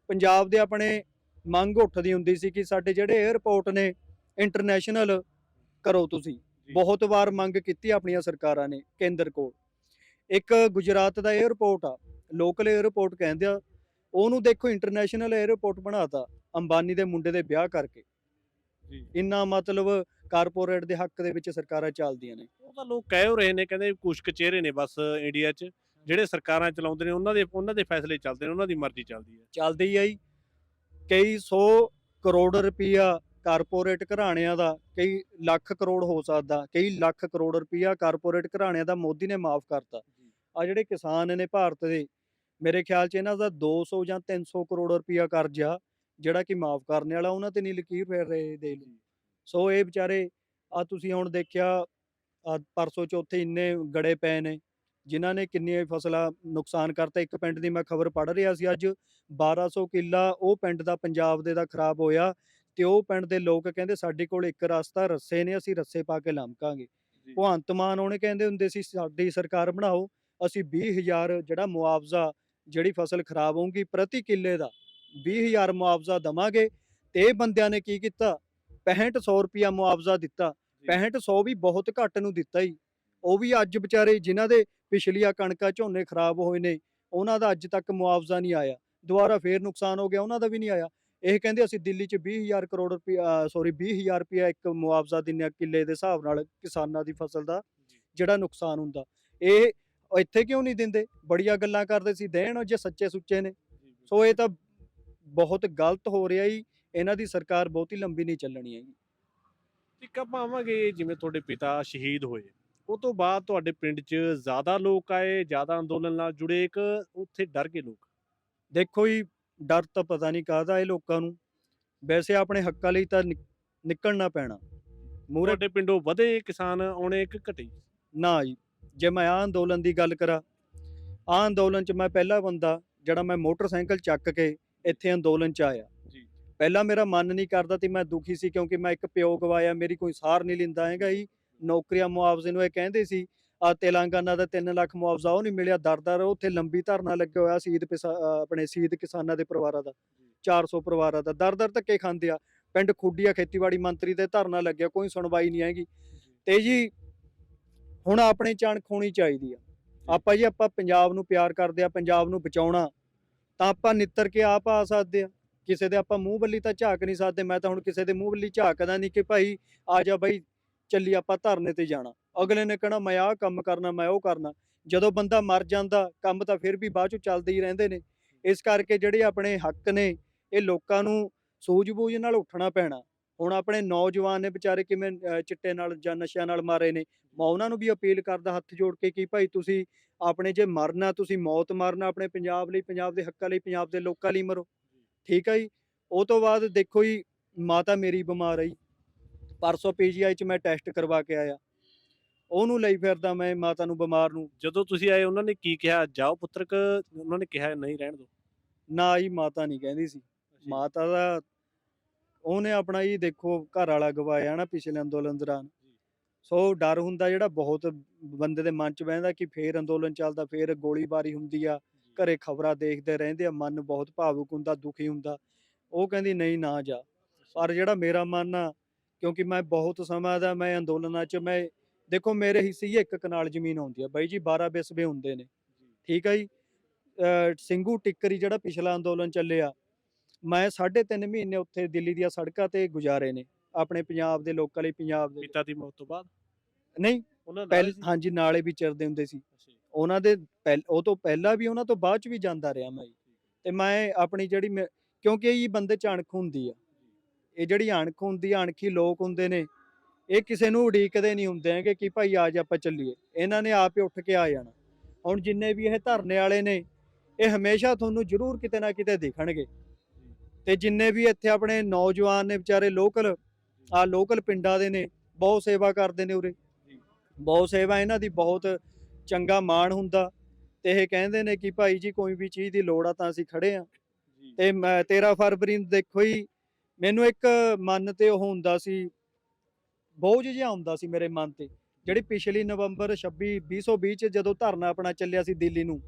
ਪੰਜਾਬ ਦੇ ਆਪਣੇ ਮੰਗ ਉੱਠਦੀ ਹੁੰਦੀ ਸੀ ਕਿ ਸਾਡੇ ਜਿਹੜੇ 에ਅਰਪੋਰਟ ਨੇ ਇੰਟਰਨੈਸ਼ਨਲ ਕਰੋ ਤੁਸੀਂ। ਬਹੁਤ ਵਾਰ ਮੰਗ ਕੀਤੀ ਆਪਣੀਆਂ ਸਰਕਾਰਾਂ ਨੇ ਕੇਂਦਰ ਕੋਲ। ਇੱਕ ਗੁਜਰਾਤ ਦਾ 에ਅਰਪੋਰਟ ਆ ਲੋਕਲ 에ਅਰਪੋਰਟ ਕਹਿੰਦੇ ਆ ਉਹਨੂੰ ਦੇਖੋ ਇੰਟਰਨੈਸ਼ਨਲ 에ਅਰਪੋਰਟ ਬਣਾਤਾ ਅੰਬਾਨੀ ਦੇ ਮੁੰਡੇ ਦੇ ਵਿਆਹ ਕਰਕੇ। ਇੰਨਾ ਮਤਲਬ ਕਾਰਪੋਰੇਟ ਦੇ ਹੱਕ ਦੇ ਵਿੱਚ ਸਰਕਾਰਾਂ ਚੱਲਦੀਆਂ ਨੇ। ਉਹ ਤਾਂ ਲੋਕ ਕਹਿ ਰਹੇ ਨੇ ਕਹਿੰਦੇ ਕੁਝ ਕੁ ਚਿਹਰੇ ਨੇ ਬਸ ਇੰਡੀਆ 'ਚ। ਜਿਹੜੇ ਸਰਕਾਰਾਂ ਚਲਾਉਂਦੇ ਨੇ ਉਹਨਾਂ ਦੇ ਉਹਨਾਂ ਦੇ ਫੈਸਲੇ ਚੱਲਦੇ ਨੇ ਉਹਨਾਂ ਦੀ ਮਰਜ਼ੀ ਚੱਲਦੀ ਹੈ। ਚੱਲਦੀ ਹੀ ਕਈ 100 ਕਰੋੜ ਰੁਪਈਆ ਕਾਰਪੋਰੇਟ ਘਰਾਣਿਆਂ ਦਾ ਕਈ ਲੱਖ ਕਰੋੜ ਹੋ ਸਕਦਾ ਕਈ ਲੱਖ ਕਰੋੜ ਰੁਪਈਆ ਕਾਰਪੋਰੇਟ ਘਰਾਣਿਆਂ ਦਾ ਮੋਦੀ ਨੇ ਮਾਫ ਕਰਤਾ। ਆ ਜਿਹੜੇ ਕਿਸਾਨ ਨੇ ਭਾਰਤ ਦੇ ਮੇਰੇ ਖਿਆਲ 'ਚ ਇਹਨਾਂ ਦਾ 200 ਜਾਂ 300 ਕਰੋੜ ਰੁਪਈਆ ਕਰਜ਼ਾ ਜਿਹੜਾ ਕਿ ਮਾਫ ਕਰਨ ਵਾਲਾ ਉਹਨਾਂ ਤੇ ਨਹੀਂ ਲਕੀਰ ਫੇਰ ਰਹੇ ਦੇ ਲਓ ਸੋ ਇਹ ਵਿਚਾਰੇ ਆ ਤੁਸੀਂ ਹੁਣ ਦੇਖਿਆ ਪਰਸੋਂ ਚੌਥੇ ਇੰਨੇ ਗੜੇ ਪਏ ਨੇ ਜਿਨ੍ਹਾਂ ਨੇ ਕਿੰਨੀਆਂ ਫਸਲਾਂ ਨੁਕਸਾਨ ਕਰਤਾ। ਇੱਕ ਪਿੰਡ ਦੀ ਮੈਂ ਖਬਰ ਪੜ੍ਹ ਰਿਹਾ ਸੀ ਅੱਜ 1200 ਕਿੱਲਾ ਉਹ ਪਿੰਡ ਦਾ ਪੰਜਾਬ ਦੇ ਦਾ ਖਰਾਬ ਹੋਇਆ ਤੇ ਉਹ ਪਿੰਡ ਦੇ ਲੋਕ ਕਹਿੰਦੇ ਸਾਡੇ ਕੋਲ ਇੱਕ ਰਸਤਾ ਰੱਸੇ ਨੇ ਅਸੀਂ ਰੱਸੇ ਪਾ ਕੇ ਲੰਮਕਾਂਗੇ। ਭਗਵੰਤ ਮਾਨ ਉਹਨੇ ਕਹਿੰਦੇ ਹੁੰਦੇ ਸੀ ਸਾਡੀ ਸਰਕਾਰ ਬਣਾਓ ਅਸੀਂ 20000 ਜਿਹੜਾ ਮੁਆਵਜ਼ਾ ਜਿਹੜੀ ਫਸਲ ਖਰਾਬ ਹੋਊਗੀ ਪ੍ਰਤੀ ਕਿੱਲੇ ਦਾ 20000 ਮੁਆਵਜ਼ਾ ਦਵਾਂਗੇ ਤੇ ਇਹ ਬੰਦਿਆਂ ਨੇ ਕੀ ਕੀਤਾ? 6500 ਰੁਪਿਆ ਮੁਆਵਜ਼ਾ ਦਿੱਤਾ। 6500 ਵੀ ਬਹੁਤ ਘੱਟ ਨੂੰ ਦਿੱਤਾ ਹੀ। ਉਹ ਵੀ ਅੱਜ ਵਿਚਾਰੇ ਜਿਨ੍ਹਾਂ ਦੇ ਪਿਛਲੀਆਂ ਕਣਕਾਂ ਝੋਨੇ ਖਰਾਬ ਹੋਏ ਨੇ ਉਹਨਾਂ ਦਾ ਅੱਜ ਤੱਕ ਮੁਆਵਜ਼ਾ ਨਹੀਂ ਆਇਆ। ਦੁਬਾਰਾ ਫੇਰ ਨੁਕਸਾਨ ਹੋ ਗਿਆ ਉਹਨਾਂ ਦਾ ਵੀ ਨਹੀਂ ਆਇਆ। ਇਹ ਕਹਿੰਦੇ ਅਸੀਂ ਦਿੱਲੀ 'ਚ 20000 ਕਰੋੜ ਰੁਪਿਆ ਸੌਰੀ 20000 ਰੁਪਿਆ ਇੱਕ ਮੁਆਵਜ਼ਾ ਦਿੰਨੇ ਆ ਕਿੱਲੇ ਦੇ ਹਿਸਾਬ ਨਾਲ ਕਿਸਾਨਾਂ ਦੀ ਫਸਲ ਦਾ ਜਿਹੜਾ ਨੁਕਸਾਨ ਹੁੰਦਾ। ਇਹ ਇੱਥੇ ਕਿਉਂ ਨਹੀਂ ਦਿੰਦੇ? ਬੜੀਆਂ ਗੱਲਾਂ ਕਰਦੇ ਸੀ ਦੇਣ ਜੇ ਸੱਚੇ ਸੁੱਚੇ ਨੇ। ਸੋ ਇਹ ਤਾਂ ਬਹੁਤ ਗਲਤ ਹੋ ਰਿਹਾ ਹੀ ਇਹਨਾਂ ਦੀ ਸਰਕਾਰ ਬਹੁਤੀ ਲੰਬੀ ਨਹੀਂ ਚੱਲਣੀ ਹੈਗੀ। ਇੱਕ ਆਪਾਂ ਆਵਾਂਗੇ ਜਿਵੇਂ ਤੁਹਾਡੇ ਪਿਤਾ ਸ਼ਹੀਦ ਹੋਏ। ਉਹ ਤੋਂ ਬਾਅਦ ਤੁਹਾਡੇ ਪਿੰਡ 'ਚ ਜ਼ਿਆਦਾ ਲੋਕ ਆਏ ਜ਼ਿਆਦਾ ਅੰਦੋਲਨ ਨਾਲ ਜੁੜੇ ਇੱਕ ਉੱਥੇ ਡਰ ਗਏ ਲੋਕ। ਦੇਖੋ ਜੀ ਡਰ ਤਾਂ ਪਤਾ ਨਹੀਂ ਕਾਹਦਾ ਇਹ ਲੋਕਾਂ ਨੂੰ। ਵੈਸੇ ਆਪਣੇ ਹੱਕਾਂ ਲਈ ਤਾਂ ਨਿਕ- ਨਿਕਲਣਾ ਪੈਣਾ। ਮੂਰੇ ਤੁਹਾਡੇ ਪਿੰਡੋਂ ਵਧੇ ਕਿਸਾਨ ਆਉਣੇ ਇੱਕ ਘਟੇ। ਨਾ ਜੀ ਜੇ ਮੈਂ ਆ ਅੰਦੋਲਨ ਦੀ ਗੱਲ ਕਰਾਂ ਆ ਅੰਦੋਲਨ 'ਚ ਮੈਂ ਪਹਿਲਾ ਬੰਦਾ ਜਿਹੜਾ ਮੈਂ ਮੋਟਰਸਾਈਕਲ ਚੱਕ ਕੇ ਇੱਥੇ ਅੰਦੋਲਨ 'ਚ ਆਇਆ। ਜੀ। ਪਹਿਲਾਂ ਮੇਰਾ ਮਨ ਨਹੀਂ ਕਰਦਾ ਤੇ ਮੈਂ ਦੁਖੀ ਸੀ ਕਿਉਂਕਿ ਮੈਂ ਇੱਕ ਪਿਓ ਗਵਾਇਆ ਮੇਰੀ ਕੋਈ ਸਾਰ ਨਹੀਂ ਲਿੰਦਾ ਹੈਗਾ ਜੀ। ਨੌਕਰੀਆਂ ਮੁਆਵਜ਼ੇ ਨੂੰ ਇਹ ਕਹਿੰਦੇ ਸੀ ਆ ਤੇਲੰਗਾਨਾ ਦਾ 3 ਲੱਖ ਮੁਆਵਜ਼ਾ ਉਹ ਨਹੀਂ ਮਿਲਿਆ ਦਰ-ਦਰ ਉੱਥੇ ਲੰਬੀ ਧਰਨਾ ਲੱਗਿਆ ਹੋਇਆ ਅਹ ਆਪਣੇ ਸ਼ਹੀਦ ਕਿਸਾਨਾਂ ਦੇ ਪਰਿਵਾਰਾਂ ਦਾ 400 ਪਰਿਵਾਰਾਂ ਦਾ ਦਰ-ਦਰ ਧੱਕੇ ਖਾਂਦੇ ਆ। ਪਿੰਡ ਖੁੱਡੀਆ ਖੇਤੀਬਾੜੀ ਮੰਤਰੀ ਦੇ ਧਰਨਾ ਲੱਗਿਆ ਕੋਈ ਸੁਣਵਾਈ ਨਹੀਂ ਹੈਗੀ। ਤੇ ਜੀ ਹੁਣ ਆਪਣੇ ਚਾਣਕ ਹੋਣੀ ਚਾਹੀਦੀ ਆ। ਆਪਾਂ ਜੀ ਆਪਾਂ ਪੰਜਾਬ ਨੂੰ ਪਿਆਰ ਕਰਦੇ ਆ ਪੰਜਾਬ ਨੂੰ ਬਚਾਉਣਾ। ਤਾਂ ਆਪਾਂ ਨਿੱਤਰ ਕੇ ਆਪ ਆ ਸਕਦੇ ਆ। ਕਿਸੇ ਦੇ ਆਪਾਂ ਮੂੰਹ ਬੱਲੀ ਤਾਂ ਝਾਕ ਨਹੀਂ ਸਕਦੇ, ਮੈਂ ਤਾਂ ਹੁਣ ਕਿਸੇ ਦੇ ਮੂੰਹ ਬੱਲੀ ਝਾਕਦਾ ਨਹੀਂ ਕਿ ਭਾਈ ਆ ਜਾ ਬਾਈ, ਚੱਲੀ ਆਪਾਂ ਧਰਨੇ ਤੇ ਜਾਣਾ। ਅਗਲੇ ਨੇ ਕਹਿਣਾ, ਮੈਂ ਆਹ ਕੰਮ ਕਰਨਾ, ਮੈਂ ਉਹ ਕਰਨਾ। ਜਦੋਂ ਬੰਦਾ ਮਰ ਜਾਂਦਾ, ਕੰਮ ਤਾਂ ਫਿਰ ਵੀ ਬਾਅਦ ਚੋਂ ਚੱਲਦੇ ਹੀ ਰਹਿੰਦੇ ਨੇ। ਇਸ ਕਰਕੇ ਜਿਹੜੇ ਆਪਣੇ ਹੱਕ ਨੇ, ਇਹ ਲੋਕਾਂ ਨੂੰ ਸੂਝ-ਬੂਝ ਨਾਲ ਉੱਠਣਾ ਪੈਣਾ। ਹੁਣ ਆਪਣੇ ਨੌਜਵਾਨ ਨੇ ਵਿਚਾਰੇ ਕਿਵੇਂ ਚਿੱਟੇ ਨਾਲ ਜਾਂ ਨਸ਼ਿਆਂ ਨਾਲ ਮਾਰੇ ਨੇ ਮੈਂ ਉਹਨਾਂ ਨੂੰ ਵੀ ਅਪੀਲ ਕਰਦਾ ਹੱਥ ਜੋੜ ਕੇ ਕਿ ਭਾਈ ਤੁਸੀਂ ਆਪਣੇ ਜੇ ਮਰਨਾ ਤੁਸੀਂ ਮੌਤ ਮਰਨਾ ਆਪਣੇ ਪੰਜਾਬ ਲਈ ਪੰਜਾਬ ਦੇ ਹੱਕਾਂ ਲਈ ਪੰਜਾਬ ਦੇ ਲੋਕਾਂ ਲਈ ਮਰੋ। ਠੀਕ ਹੈ ਜੀ? ਉਹ ਤੋਂ ਬਾਅਦ ਦੇਖੋ ਜੀ ਮਾਤਾ ਮੇਰੀ ਬਿਮਾਰ ਆਈ ਪਰਸੋਂ ਪੀਜੀਆਈ ਚ ਮੈਂ ਟੈਸਟ ਕਰਵਾ ਕੇ ਆਇਆ। ਉਹਨੂੰ ਲਈ ਫਿਰਦਾ ਮੈਂ ਮਾਤਾ ਨੂੰ ਬਿਮਾਰ ਨੂੰ। ਜਦੋਂ ਤੁਸੀਂ ਆਏ ਉਹਨਾਂ ਨੇ ਕੀ ਕਿਹਾ? ਜਾਓ ਪੁੱਤਰਕ ਉਹਨਾਂ ਨੇ ਕਿਹਾ ਨਹੀਂ ਰਹਿਣ ਦਿਓ ਨਾ ਹੀ ਮਾਤਾ ਨਹੀਂ ਕਹਿੰਦੀ ਸੀ। ਮਾਤਾ ਦਾ ਉਹਨੇ ਆਪਣਾ ਹੀ ਦੇਖੋ ਘਰ ਵਾਲਾ ਗਵਾਇਆ ਨਾ ਪਿਛਲੇ ਅੰਦੋਲਨ ਦੌਰਾਨ। ਸੋ ਡਰ ਹੁੰਦਾ ਜਿਹੜਾ ਬਹੁਤ ਬੰਦੇ ਦੇ ਮਨ ਚ ਬਹਿੰਦਾ ਕਿ ਫੇਰ ਅੰਦੋਲਨ ਚੱਲਦਾ ਫੇਰ ਗੋਲੀਬਾਰੀ ਹੁੰਦੀ ਆ ਘਰੇ ਖਬਰਾਂ ਦੇਖਦੇ ਰਹਿੰਦੇ ਆ ਮਨ ਬਹੁਤ ਭਾਵੁਕ ਹੁੰਦਾ ਦੁਖੀ ਹੁੰਦਾ। ਉਹ ਕਹਿੰਦੀ ਨਹੀਂ ਨਾ ਜਾ। ਪਰ ਜਿਹੜਾ ਮੇਰਾ ਮਨ ਆ ਕਿਉਂਕਿ ਮੈਂ ਬਹੁਤ ਸਮਾਂ ਦਾ ਮੈਂ ਅੰਦੋਲਨਾਂ 'ਚ ਮੈਂ ਦੇਖੋ ਮੇਰੇ ਹਿੱਸੇ ਹੀ ਇੱਕ ਕਨਾਲ ਜ਼ਮੀਨ ਆਉਂਦੀ ਆ। ਬਾਈ ਜੀ 12 ਬਿਸਵੇ ਹੁੰਦੇ ਨੇ। ਠੀਕ ਆ ਜੀ? ਸਿੰਘੂ ਟਿੱਕਰੀ ਜਿਹੜਾ ਪਿਛਲਾ ਅੰਦੋਲਨ ਚੱਲਿਆ ਮੈਂ 3.5 ਮਹੀਨੇ ਉੱਥੇ ਦਿੱਲੀ ਦੀਆਂ ਸੜਕਾਂ ਤੇ ਗੁਜ਼ਾਰੇ ਨੇ ਆਪਣੇ ਪੰਜਾਬ ਦੇ ਲੋਕਾਂ ਲਈ ਪੰਜਾਬ ਦੇ ਪਿਤਾ ਦੀ ਮੌਤ ਤੋਂ ਬਾਅਦ? ਨਹੀਂ ਉਹਨਾਂ ਨਾਲ ਪਹਿਲ? ਹਾਂਜੀ ਨਾਲੇ ਵੀ ਚਿਰਦੇ ਹੁੰਦੇ ਸੀ। ਉਹਨਾਂ ਦੇ ਉਹ ਤੋਂ ਪਹਿਲਾਂ ਵੀ ਉਹਨਾਂ ਤੋਂ ਬਾਅਦ ਚ ਵੀ ਜਾਂਦਾ ਰਿਹਾ ਮੈਂ। ਤੇ ਮੈਂ ਆਪਣੀ ਜਿਹੜੀ ਕਿਉਂਕਿ ਇਹ ਬੰਦੇ ਚਾਣਕ ਹੁੰਦੀ ਆ। ਇਹ ਜਿਹੜੀ ਅਣਖ ਹੁੰਦੀ ਆ, ਅਣਖੀ ਲੋਕ ਹੁੰਦੇ ਨੇ ਇਹ ਕਿਸੇ ਨੂੰ ਉਡੀਕਦੇ ਨਹੀਂ ਹੁੰਦੇ ਹੈਗੇ ਕਿ ਭਾਈ ਆ ਜਾ ਆਪਾਂ ਚੱਲੀਏ। ਇਹਨਾਂ ਨੇ ਆਪ ਹੀ ਉੱਠ ਕੇ ਆ ਜਾਣਾ। ਹੁਣ ਜਿੰਨੇ ਵੀ ਇਹ ਧਰਨੇ ਵਾਲੇ ਨੇ ਇਹ ਹਮੇਸ਼ਾ ਤੁਹਾਨੂੰ ਜ਼ਰੂਰ ਕਿਤੇ ਨਾ ਕਿਤੇ ਦਿਖਣਗੇ। ਤੇ ਜਿੰਨੇ ਵੀ ਇੱਥੇ ਆਪਣੇ ਨੌਜਵਾਨ ਨੇ ਵਿਚਾਰੇ ਲੋਕਲ ਆ ਲੋਕਲ ਪਿੰਡਾਂ ਦੇ ਨੇ ਬਹੁਤ ਸੇਵਾ ਕਰਦੇ ਨੇ ਉਰੇ। ਬਹੁਤ ਸੇਵਾ ਇਹਨਾਂ ਦੀ ਬਹੁਤ ਚੰਗਾ ਮਾਣ ਹੁੰਦਾ। ਤੇ ਇਹ ਕਹਿੰਦੇ ਨੇ ਕਿ ਭਾਈ ਜੀ ਕੋਈ ਵੀ ਚੀਜ਼ ਦੀ ਲੋੜ ਆ ਤਾਂ ਅਸੀਂ ਖੜੇ ਆ। ਤੇ ਮੈਂ 13 ਫਰਵਰੀ ਨੂੰ ਦੇਖੋ ਹੀ ਮੈਨੂੰ ਇੱਕ ਮਨ ਤੇ ਉਹ ਹੁੰਦਾ ਸੀ ਬੋਝ ਜਿਹਾ ਹੁੰਦਾ ਸੀ ਮੇਰੇ ਮਨ ਤੇ। ਜਿਹੜੀ ਪਿਛਲੀ ਨਵੰਬਰ 26 2020 ਚ ਜਦੋਂ ਧਰਨਾ ਆਪਣਾ ਚੱਲਿਆ ਸੀ ਦਿੱਲੀ ਨੂੰ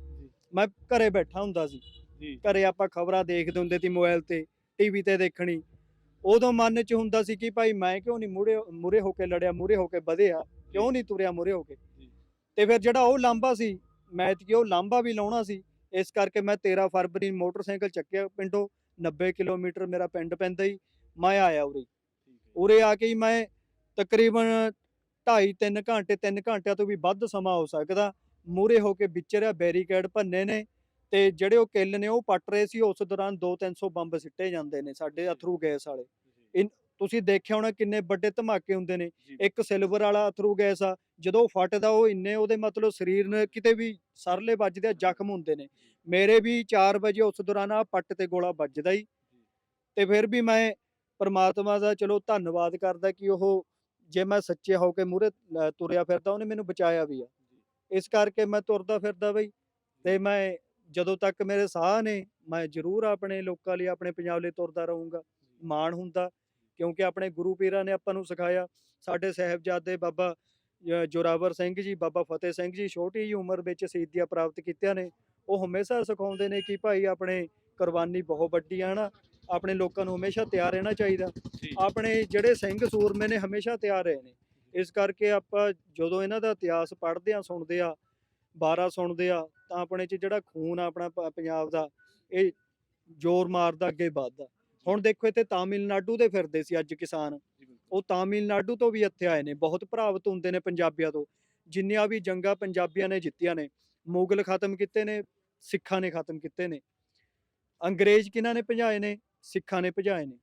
ਮੈਂ ਘਰੇ ਬੈਠਾ ਹੁੰਦਾ ਸੀ। ਘਰੇ ਆਪਾਂ ਖਬਰਾਂ ਦੇਖਦੇ ਹੁੰਦੇ ਸੀ ਮੋਬਾਈਲ ਤੇ ਟੀਵੀ ਤੇ ਦੇਖਣੀ। ਉਦੋਂ ਮਨ 'ਚ ਹੁੰਦਾ ਸੀ ਕਿ ਭਾਈ ਮੈਂ ਕਿਉਂ ਨਹੀਂ ਮੂਰੇ ਮੂਰੇ ਹੋ ਕੇ ਲੜਿਆ ਮੂਰੇ ਹੋ ਕੇ ਵਧਿਆ ਕਿਉਂ ਨਹੀਂ ਤੁਰਿਆ ਮੂਰੇ ਹੋ ਕੇ। ਤੇ ਫਿਰ ਜਿਹੜਾ ਉਹ ਲਾਂਬਾ ਸੀ ਮੈਂ ਕਿ ਉਹ ਲਾਂਬਾ ਵੀ ਲਾਉਣਾ ਸੀ ਇਸ ਕਰਕੇ ਮੈਂ 13 ਫਰਵਰੀ ਨੂੰ ਮੋਟਰਸਾਈਕਲ ਚੱਕਿਆ ਪਿੰਡੋਂ 90 ਕਿਲੋਮੀਟਰ ਮੇਰਾ ਪਿੰਡ ਪੈਂਦਾ ਹੀ ਮੈਂ ਆਇਆ ਉਰੇ। ਉਰੇ ਆ ਕੇ ਹੀ ਮੈਂ ਤਕਰੀਬਨ 2.5 3 ਘੰਟੇ 3 ਘੰਟਿਆਂ ਤੋਂ ਵੀ ਵੱਧ ਸਮਾਂ ਹੋ ਸਕਦਾ ਮੂਰੇ ਹੋ ਕੇ ਵਿਚਰਿਆ ਬੈਰੀਕੇਡ ਭੰਨੇ ਨੇ ਤੇ ਜਿਹੜੇ ਉਹ ਕਿੱਲ ਨੇ ਉਹ ਪੱਟ ਰਹੇ ਸੀ ਉਸ ਦੌਰਾਨ 2-300 ਬੰਬ ਸਿੱਟੇ ਜਾਂਦੇ ਨੇ ਸਾਡੇ ਅਥਰੂ ਗੈਸ ਵਾਲੇ। ਤੁਸੀਂ ਦੇਖਿਆ ਹੋਣਾ ਕਿੰਨੇ ਵੱਡੇ ਧਮਾਕੇ ਹੁੰਦੇ ਨੇ। ਇੱਕ ਸਿਲਵਰ ਵਾਲਾ ਅਥਰੂ ਗੈਸ ਆ ਜਦੋਂ ਉਹ ਫਟਦਾ ਉਹ ਇੰਨੇ ਉਹਦੇ ਮਤਲਬ ਸਰੀਰ ਨੇ ਕਿਤੇ ਵੀ ਸਰਲੇ ਵੱਜਦੇ ਆ ਜ਼ਖਮ ਹੁੰਦੇ ਨੇ। ਮੇਰੇ ਵੀ 4 ਵਜੇ ਉਸ ਦੌਰਾਨ ਆ ਪੱਟ ਤੇ ਗੋਲਾ ਵੱਜਦਾ ਹੀ ਤੇ ਫਿਰ ਵੀ ਮੈਂ ਪਰਮਾਤਮਾ ਦਾ ਚਲੋ ਧੰਨਵਾਦ ਕਰਦਾ ਕਿ ਉਹ ਜੇ ਮੈਂ ਸੱਚੇ ਹੋ ਕੇ ਮੂਰੇ ਤੁਰਿਆ ਫਿਰਦਾ ਉਹਨੇ ਮੈਨੂੰ ਬਚਾਇਆ ਵੀ ਆ। ਇਸ ਕਰਕੇ ਮੈਂ ਤੁਰਦਾ ਫਿਰਦਾ ਬਈ ਤੇ ਮੈਂ ਜਦੋਂ ਤੱਕ ਮੇਰੇ ਸਾਹ ਨੇ ਮੈਂ ਜ਼ਰੂਰ ਆਪਣੇ ਲੋਕਾਂ ਲਈ ਆਪਣੇ ਪੰਜਾਬ ਲਈ ਤੁਰਦਾ ਰਹੂੰਗਾ। ਮਾਣ ਹੁੰਦਾ ਕਿਉਂਕਿ ਆਪਣੇ ਗੁਰੂ ਪੀਰਾਂ ਨੇ ਆਪਾਂ ਨੂੰ ਸਿਖਾਇਆ। ਸਾਡੇ ਸਾਹਿਬਜ਼ਾਦੇ ਬਾਬਾ ਜੋਰਾਵਰ ਸਿੰਘ ਜੀ ਬਾਬਾ ਫਤਿਹ ਸਿੰਘ ਜੀ ਛੋਟੀ ਜਿਹੀ ਉਮਰ ਵਿੱਚ ਸ਼ਹੀਦੀਆਂ ਪ੍ਰਾਪਤ ਕੀਤੀਆਂ ਨੇ। ਉਹ ਹਮੇਸ਼ਾ ਸਿਖਾਉਂਦੇ ਨੇ ਕਿ ਭਾਈ ਆਪਣੇ ਕੁਰਬਾਨੀ ਬਹੁਤ ਵੱਡੀ ਆ ਨਾ ਆਪਣੇ ਲੋਕਾਂ ਨੂੰ ਹਮੇਸ਼ਾ ਤਿਆਰ ਰਹਿਣਾ ਚਾਹੀਦਾ। ਆਪਣੇ ਜਿਹੜੇ ਸਿੰਘ ਸੂਰਮੇ ਨੇ ਹਮੇਸ਼ਾ ਤਿਆਰ ਰਹੇ ਨੇ। ਇਸ ਕਰਕੇ ਆਪਾਂ ਜਦੋਂ ਇਹਨਾਂ ਦਾ ਇਤਿਹਾਸ ਪੜ੍ਹਦੇ ਆ ਸੁਣਦੇ ਆ ਬਾਰਾ ਸੁਣਦੇ ਆ ਤਾਂ ਆਪਣੇ 'ਚ ਜਿਹੜਾ ਖੂਨ ਆ ਆਪਣਾ ਪ- ਪੰਜਾਬ ਦਾ ਇਹ ਜ਼ੋਰ ਮਾਰਦਾ ਅੱਗੇ ਵੱਧਦਾ। ਹੁਣ ਦੇਖੋ ਇੱਥੇ ਤਾਮਿਲਨਾਡੂ ਦੇ ਫਿਰਦੇ ਸੀ ਅੱਜ ਕਿਸਾਨ। ਉਹ ਤਾਮਿਲਨਾਡੂ ਤੋਂ ਵੀ ਇੱਥੇ ਆਏ ਨੇ ਬਹੁਤ ਪ੍ਰਭਾਵਿਤ ਹੁੰਦੇ ਨੇ ਪੰਜਾਬੀਆਂ ਤੋਂ। ਜਿੰਨੀਆਂ ਵੀ ਜੰਗਾਂ ਪੰਜਾਬੀਆਂ ਨੇ ਜਿੱਤੀਆਂ ਨੇ ਮੁਗਲ ਖਤਮ ਕੀਤੇ ਨੇ ਸਿੱਖਾਂ ਨੇ ਖਤਮ ਕੀਤੇ ਨੇ। ਅੰਗਰੇਜ਼ ਕਿਹਨਾਂ ਨੇ ਭਜਾਏ ਨੇ? ਸਿੱਖਾਂ ਨੇ ਭਜਾਏ ਨੇ।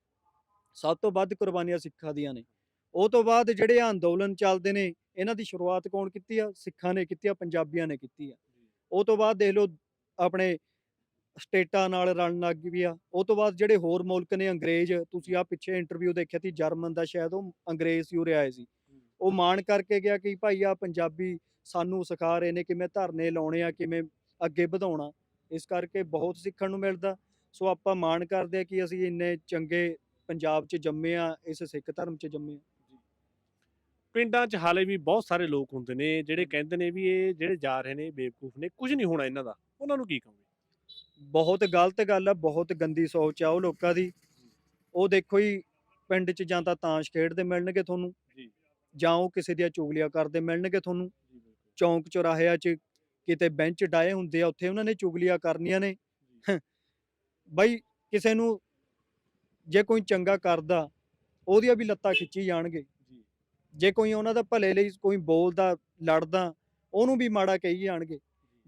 ਸਭ ਤੋਂ ਵੱਧ ਕੁਰਬਾਨੀਆਂ ਸਿੱਖਾਂ ਦੀਆਂ ਨੇ। ਉਹ ਤੋਂ ਬਾਅਦ ਜਿਹੜੇ ਅੰਦੋਲਨ ਚੱਲਦੇ ਨੇ ਇਹਨਾਂ ਦੀ ਸ਼ੁਰੂਆਤ ਕੌਣ ਕੀਤੀ ਆ? ਸਿੱਖਾਂ ਨੇ ਕੀਤੀ ਆ ਪੰਜਾਬੀਆਂ ਨੇ ਕੀਤੀ ਆ। ਉਹ ਤੋਂ ਬਾਅਦ ਦੇਖ ਲਓ ਆਪਣੇ ਸਟੇਟਾਂ ਨਾਲ ਰਲਣ ਲੱਗ ਗਈ ਆ। ਉਹ ਤੋਂ ਬਾਅਦ ਜਿਹੜੇ ਹੋਰ ਮੁਲਕ ਨੇ ਅੰਗਰੇਜ਼ ਤੁਸੀਂ ਆ ਪਿੱਛੇ ਇੰਟਰਵਿਊ ਦੇਖਿਆ ਸੀ ਜਰਮਨ ਦਾ ਸ਼ਾਇਦ ਉਹ ਅੰਗਰੇਜ਼ ਉਰੇ ਆਏ ਸੀ। ਉਹ ਮਾਣ ਕਰਕੇ ਗਿਆ ਕਿ ਭਾਈ ਆ ਪੰਜਾਬੀ ਸਾਨੂੰ ਸਿਖਾ ਰਹੇ ਨੇ ਕਿਵੇਂ ਧਰਨੇ ਲਾਉਣੇ ਆ ਕਿਵੇਂ ਅੱਗੇ ਵਧਾਉਣਾ। ਇਸ ਕਰਕੇ ਬਹੁਤ ਸਿੱਖਣ ਨੂੰ ਮਿਲਦਾ। ਸੋ ਆਪਾਂ ਮਾਣ ਕਰਦੇ ਆ ਕਿ ਅਸੀਂ ਇੰਨੇ ਚੰਗੇ ਪੰਜਾਬ 'ਚ ਜੰਮੇ ਆ ਇਸ ਸਿੱਖ ਧਰਮ 'ਚ ਜੰਮੇ ਆ। ਪਿੰਡਾਂ 'ਚ ਹਾਲੇ ਵੀ ਬਹੁਤ ਸਾਰੇ ਲੋਕ ਹੁੰਦੇ ਨੇ ਜਿਹੜੇ ਕਹਿੰਦੇ ਨੇ ਵੀ ਇਹ ਜਿਹੜੇ ਜਾ ਰਹੇ ਨੇ ਬੇਵਕੂਫ ਨੇ ਕੁਝ ਨਹੀਂ ਹੋਣਾ ਇਹਨਾਂ ਦਾ। ਉਹਨਾਂ ਨੂੰ ਕੀ ਕਹੋਗੇ? ਬਹੁਤ ਗਲਤ ਗੱਲ ਆ ਬਹੁਤ ਗੰਦੀ ਸੋਚ ਆ ਉਹ ਲੋਕਾਂ ਦੀ। ਉਹ ਦੇਖੋ ਹੀ ਪਿੰਡ 'ਚ ਜਾਂ ਤਾਂ ਤਾਸ਼ ਖੇਡਦੇ ਮਿਲਣਗੇ ਤੁਹਾਨੂੰ ਜੀ। ਜਾਂ ਉਹ ਕਿਸੇ ਦੀਆਂ ਚੁਗਲੀਆਂ ਕਰਦੇ ਮਿਲਣਗੇ ਤੁਹਾਨੂੰ। ਚੌਂਕ ਚੌਰਾਹਿਆਂ 'ਚ ਕਿਤੇ ਬੈਂਚ ਡਾਏ ਹੁੰਦੇ ਆ ਉੱਥੇ ਉਹਨਾਂ ਨੇ ਚੁਗਲੀਆਂ ਕਰਨੀਆਂ ਨੇ। ਬਈ ਕਿਸੇ ਨੂੰ ਜੇ ਕੋਈ ਚੰਗਾ ਕਰਦਾ ਉਹਦੀਆਂ ਵੀ ਲੱਤਾਂ ਖਿੱਚੀ ਜਾਣਗੇ। ਜੀ। ਕੋਈ ਉਹਨਾਂ ਦਾ ਭਲੇ ਲਈ ਕੋਈ ਬੋਲਦਾ ਲੜਦਾ ਉਹਨੂੰ ਵੀ ਮਾੜਾ ਕਹੀ ਜਾਣਗੇ।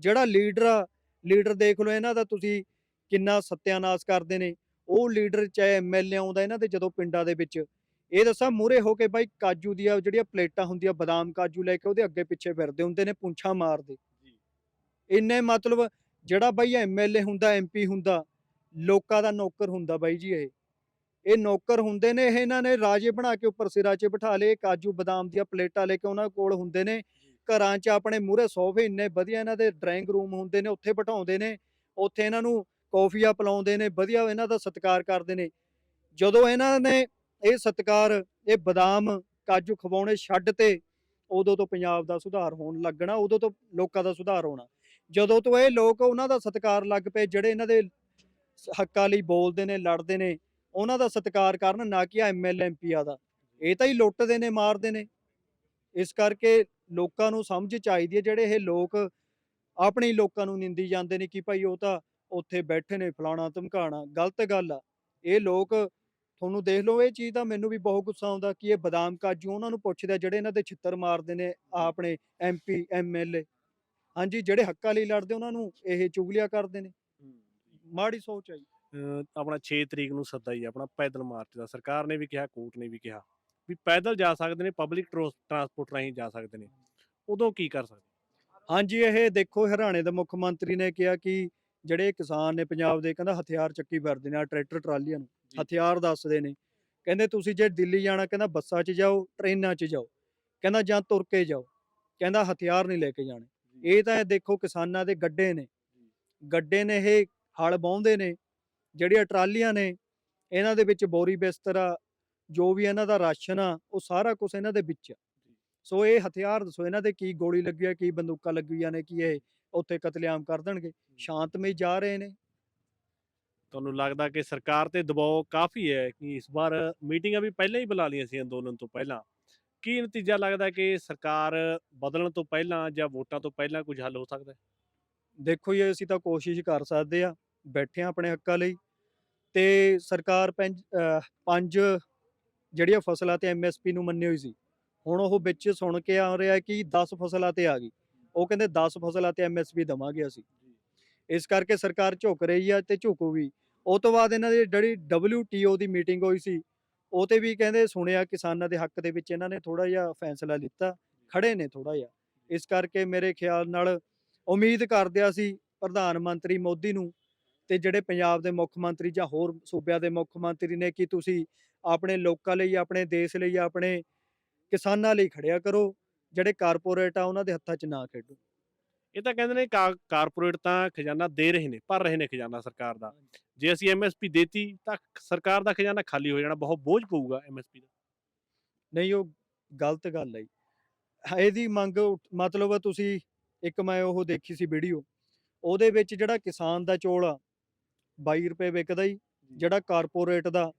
ਜਿਹੜਾ ਲੀਡਰ ਆ ਲੀਡਰ ਦੇਖ ਲਓ ਇਹਨਾਂ ਦਾ ਤੁਸੀਂ ਕਿੰਨਾ ਸੱਤਿਆਨਾਸ਼ ਕਰਦੇ ਨੇ। ਉਹ ਲੀਡਰ ਚਾਹੇ ਐਮਐਲਏ ਆਉਂਦਾ ਇਹਨਾਂ ਦੇ ਜਦੋਂ ਪਿੰਡਾਂ ਦੇ ਵਿੱਚ। ਇਹ ਦੱਸਾਂ ਮੂਰੇ ਹੋ ਕੇ ਬਾਈ ਕਾਜੂ ਦੀਆਂ ਜਿਹੜੀਆਂ ਪਲੇਟਾਂ ਹੁੰਦੀਆਂ ਬਦਾਮ ਕਾਜੂ ਲੈ ਕੇ ਉਹਦੇ ਅੱਗੇ ਪਿੱਛੇ ਫਿਰਦੇ ਹੁੰਦੇ ਨੇ ਪੁੰਛਾਂ ਮਾਰਦੇ। ਇੰਨੇ ਮਤਲਬ ਜਿਹੜਾ ਬਾਈ ਐਮਐਲਏ ਹੁੰਦਾ ਐਮਪੀ ਹੁੰਦਾ ਲੋਕਾਂ ਦਾ ਨੌਕਰ ਹੁੰਦਾ ਬਾਈ ਜੀ ਇਹ। ਇਹ ਨੌਕਰ ਹੁੰਦੇ ਨੇ ਇਹ ਇਹਨਾਂ ਨੇ ਰਾਜੇ ਬਣਾ ਕੇ ਉੱਪਰ ਸਿਰਾਂ 'ਚ ਬਿਠਾ ਲਏ ਕਾਜੂ ਬਦਾਮ ਦੀਆਂ ਪਲੇਟਾਂ ਲੈ ਕੇ ਉਹਨਾਂ ਕੋਲ ਹੁੰਦੇ ਨੇ। ਘਰਾਂ 'ਚ ਆਪਣੇ ਮੂਹਰੇ ਸੋਫੇ ਇੰਨੇ ਵਧੀਆ ਇਹਨਾਂ ਦੇ ਡਰਾਇੰਗ ਰੂਮ ਹੁੰਦੇ ਨੇ ਉੱਥੇ ਬਿਠਾਉਂਦੇ ਨੇ ਉੱਥੇ ਇਹਨਾਂ ਨੂੰ ਕੌਫੀਆਂ ਪਿਲਾਉਂਦੇ ਨੇ ਵਧੀਆ ਇਹਨਾਂ ਦਾ ਸਤਿਕਾਰ ਕਰਦੇ ਨੇ। ਜਦੋਂ ਇਹਨਾਂ ਨੇ ਇਹ ਸਤਿਕਾਰ ਇਹ ਬਦਾਮ ਕਾਜੂ ਖਵਾਉਣੇ ਛੱਡ ਤੇ ਉਦੋਂ ਤੋਂ ਪੰਜਾਬ ਦਾ ਸੁਧਾਰ ਹੋਣ ਲੱਗਣਾ ਉਦੋਂ ਤੋਂ ਲੋਕਾਂ ਦਾ ਸੁਧਾਰ ਹੋਣਾ। ਜਦੋਂ ਤੋਂ ਇਹ ਲੋਕ ਉਹਨਾਂ ਦਾ ਸਤਿਕਾਰ ਲੱਗ ਪਏ ਜਿਹੜੇ ਇਹਨਾਂ ਦੇ ਹੱਕਾਂ ਲਈ ਬੋਲਦੇ ਨੇ ਲੜਦੇ ਨੇ ਉਹਨਾਂ ਦਾ ਸਤਿਕਾਰ ਕਰਨ ਨਾ ਕਿ ਐਮਐਲ ਐਮਪੀਆ ਦਾ। ਇਹ ਤਾਂ ਹੀ ਲੁੱਟਦੇ ਨੇ ਮਾਰਦੇ ਨੇ। ਇਸ ਕਰਕੇ ਲੋਕਾਂ ਨੂੰ ਸਮਝ ਚਾਹੀਦੀ ਹੈ ਜਿਹੜੇ ਇਹ ਲੋਕ ਆਪਣੇ ਲੋਕਾਂ ਨੂੰ ਨਿੰਦੀ ਜਾਂਦੇ ਨੇ ਕਿ ਭਾਈ ਉਹ ਤਾਂ ਉੱਥੇ ਬੈਠੇ ਨੇ ਫਲਾਣਾ ਧਮਕਾਣਾ। ਗਲਤ ਗੱਲ ਆ। ਇਹ ਲੋਕ ਤੁਹਾਨੂੰ ਦੇਖ ਲਓ ਇਹ ਚੀਜ਼ ਦਾ ਮੈਨੂੰ ਵੀ ਬਹੁਤ ਗੁੱਸਾ ਆਉਂਦਾ ਕਿ ਇਹ ਬਦਾਮ ਕਾਜੂ ਉਹਨਾਂ ਨੂੰ ਪੁੱਛਦੇ ਆ ਜਿਹੜੇ ਇਹਨਾਂ ਦੇ ਛਿੱਤਰ ਮਾਰਦੇ ਨੇ ਆ ਆਪਣੇ ਐਮਪੀ ਐਮਐਲਏ ਹਾਂਜੀ ਜਿਹੜੇ ਹੱਕਾਂ ਲਈ ਲੜਦੇ ਉਹਨਾਂ ਨੂੰ ਇਹ ਚੁਗਲੀਆਂ ਕਰਦੇ ਨੇ। ਮਾੜੀ ਸੋਚ ਆ ਜੀ। ਅਹ ਆਪਣਾ 6 ਤਰੀਕ ਨੂੰ ਸੱਦਾ ਹੀ ਆਪਣਾ ਪੈਦਲ ਮਾਰਚ ਦਾ। ਸਰਕਾਰ ਨੇ ਵੀ ਕਿਹਾ ਕੋਰਟ ਨੇ ਵੀ ਕਿਹਾ ਵੀ ਪੈਦਲ ਜਾ ਸਕਦੇ ਨੇ ਪਬਲਿਕ ਟਰਾਂਸਪੋਰਟ ਰਾਹੀਂ ਜਾ ਸਕਦੇ ਨੇ। ਉਦੋਂ ਕੀ ਕਰ ਸਕਦੇ? ਹਾਂਜੀ ਇਹ ਦੇਖੋ ਹਰਿਆਣੇ ਦੇ ਮੁੱਖ ਮੰਤਰੀ ਨੇ ਕਿਹਾ ਕਿ ਜਿਹੜੇ ਕਿਸਾਨ ਨੇ ਪੰਜਾਬ ਦੇ ਕਹਿੰਦਾ ਹਥਿਆਰ ਚੱਕੀ ਫਿਰਦੇ ਨੇ ਆਹ ਟਰੈਕਟਰ ਟਰਾਲੀਆਂ ਨੂੰ। ਹਥਿਆਰ ਦੱਸਦੇ ਨੇ। ਕਹਿੰਦੇ ਤੁਸੀਂ ਜੇ ਦਿੱਲੀ ਜਾਣਾ ਕਹਿੰਦਾ ਬੱਸਾਂ 'ਚ ਜਾਓ ਟ੍ਰੇਨਾਂ 'ਚ ਜਾਓ ਕਹਿੰਦਾ ਜਾਂ ਤੁਰ ਕੇ ਜਾਓ ਕਹਿੰਦਾ ਹਥਿਆਰ ਨਹੀਂ ਲੈ ਕੇ ਜਾਣੇ। ਇਹ ਤਾਂ ਇਹ ਦੇਖੋ ਕਿਸਾਨਾਂ ਦੇ ਗੱਡੇ ਨੇ। ਗੱਡੇ ਨੇ ਇਹ ਹਲ ਬਾਉਂਦੇ ਨੇ। ਜਿਹੜੀਆਂ ਟਰਾਲੀਆਂ ਨੇ ਇਹਨਾਂ ਦੇ ਵਿੱਚ ਬੋਰੀ ਬਿਸਤਰਾ ਜੋ ਵੀ ਇਹਨਾਂ ਦਾ ਰਾਸ਼ਨ ਆ ਉਹ ਸਾਰਾ ਕੁਝ ਇਹਨਾਂ ਦੇ ਵਿੱਚ ਆ। ਸੋ ਇਹ ਹਥਿਆਰ ਦੱਸੋ ਇਹਨਾਂ ਦੇ ਕੀ ਗੋਲੀ ਲੱਗੀ ਆ ਕੀ ਬੰਦੂਕਾਂ ਲੱਗੀਆਂ ਨੇ ਕੀ ਇਹ ਉੱਥੇ ਕਤਲੇਆਮ ਕਰ ਦੇਣਗੇ? ਸ਼ਾਂਤਮਈ ਜਾ ਰਹੇ ਨੇ। ਤੁਹਾਨੂੰ ਲੱਗਦਾ ਕਿ ਸਰਕਾਰ ਤੇ ਦਬਾਅ ਕਾਫੀ ਹੈ ਕਿ ਇਸ ਵਾਰ ਮੀਟਿੰਗਾਂ ਵੀ ਪਹਿਲਾਂ ਹੀ ਬੁਲਾ ਲਈਆਂ ਸੀ ਅੰਦੋਲਨ ਤੋਂ ਪਹਿਲਾਂ? ਕੀ ਨਤੀਜਾ ਲੱਗਦਾ ਕਿ ਸਰਕਾਰ ਬਦਲਣ ਤੋਂ ਪਹਿਲਾਂ ਜਾਂ ਵੋਟਾਂ ਤੋਂ ਪਹਿਲਾਂ ਕੁਝ ਹੱਲ ਹੋ ਸਕਦਾ ਦੇਖੋ ਜੀ ਅਸੀਂ ਤਾਂ ਕੋਸ਼ਿਸ਼ ਕਰ ਸਕਦੇ ਆ ਬੈਠੇ ਆ ਆਪਣੇ ਹੱਕਾਂ ਲਈ ਤੇ ਸਰਕਾਰ ਪੰਜ, ਅਹ, ਪੰਜ ਜਿਹੜੀਆਂ ਫਸਲਾਂ ਤੇ ਐਮਐਸਪੀ ਨੂੰ ਮੰਨੀ ਹੋਈ ਸੀ, ਹੁਣ ਉਹ ਵਿੱਚ ਸੁਣ ਕੇ ਆ ਰਿਹਾ ਕਿ 10 ਫਸਲਾਂ ਤੇ ਆ ਗਈ। ਉਹ ਕਹਿੰਦੇ 10 ਫਸਲਾਂ ਤੇ ਐਮਐਸਪੀ ਦਵਾਂਗੇ ਅਸੀਂ। ਇਸ ਕਰਕੇ ਸਰਕਾਰ ਝੁਕ ਰਹੀ ਆ ਤੇ ਝੁਕੂਗੀ। ਉਹ ਤੋਂ ਬਾਅਦ ਇਹਨਾਂ ਦੀ ਜਿਹੜੀ WTO ਦੀ ਮੀਟਿੰਗ ਹੋਈ ਸੀ, ਉਹ ਤੇ ਵੀ ਕਹਿੰਦੇ ਸੁਣਿਆ ਕਿਸਾਨਾਂ ਦੇ ਹੱਕ ਦੇ ਵਿੱਚ ਇਹਨਾਂ ਨੇ ਥੋੜਾ ਜਿਹਾ ਫੈਸਲਾ ਲਿੱਤਾ ਖੜੇ ਨੇ ਥੋੜਾ ਜਿਹਾ। ਇਸ ਕਰਕੇ ਮੇਰੇ ਖਿਆਲ ਨਾਲ ਉਮੀਦ ਕਰਦੇ ਆ ਸੀ ਪ੍ਰਧਾਨ ਮੰਤਰੀ ਮੋਦੀ ਨੂੰ ਤੇ ਜਿਹੜੇ ਪੰਜਾਬ ਦੇ ਮੁੱਖ ਮੰਤਰੀ ਜਾਂ ਹੋਰ ਸੂਬਿਆਂ ਦੇ ਮੁੱਖ ਮੰਤਰੀ ਨੇ ਕਿ ਤੁਸੀਂ ਆਪਣੇ ਲੋਕਾਂ ਲਈ ਆਪਣੇ ਦੇਸ਼ ਲਈ ਆਪਣੇ ਕਿਸਾਨਾਂ ਲਈ ਖੜਿਆ ਕਰੋ ਜਿਹੜੇ ਕਾਰਪੋਰੇਟ ਆ ਉਹਨਾਂ ਦੇ ਹੱਥਾਂ 'ਚ ਨਾ ਖੇਡੋ। ਇਹ ਤਾਂ ਕਹਿੰਦੇ ਨੇ ਕਾਰਪੋਰੇਟ ਤਾਂ ਖਜ਼ਾਨਾ ਦੇ ਰਹੇ ਨੇ ਭਰ ਰਹੇ ਨੇ ਖਜ਼ਾਨਾ ਸਰਕਾਰ ਦਾ। ਜੇ ਅਸੀਂ ਐਮਐਸਪੀ ਦੇਤੀ ਤਾਂ ਸਰਕਾਰ ਦਾ ਖਜ਼ਾਨਾ ਖਾਲੀ ਹੋ ਜਾਣਾ ਬਹੁਤ ਬੋਝ ਪਊਗਾ ਐਮਐਸਪੀ ਦਾ। ਨਹੀਂ ਉਹ ਗਲਤ ਗੱਲ ਹੈ। ਇਹਦੀ ਮੰਗ ਮਤਲਬ ਤੁਸੀਂ ਇੱਕ ਮੈਂ ਉਹ ਦੇਖੀ ਸੀ ਵੀਡੀਓ ਉਹਦੇ ਵਿੱਚ ਜਿਹੜਾ ਕਿਸਾਨ ਦਾ ਚੌਲ ਆ 22 ਰੁਪਏ ਵਿਕਦਾ ਜੀ ਜਿਹੜਾ ਕਾਰਪੋਰੇਟ ਦਾ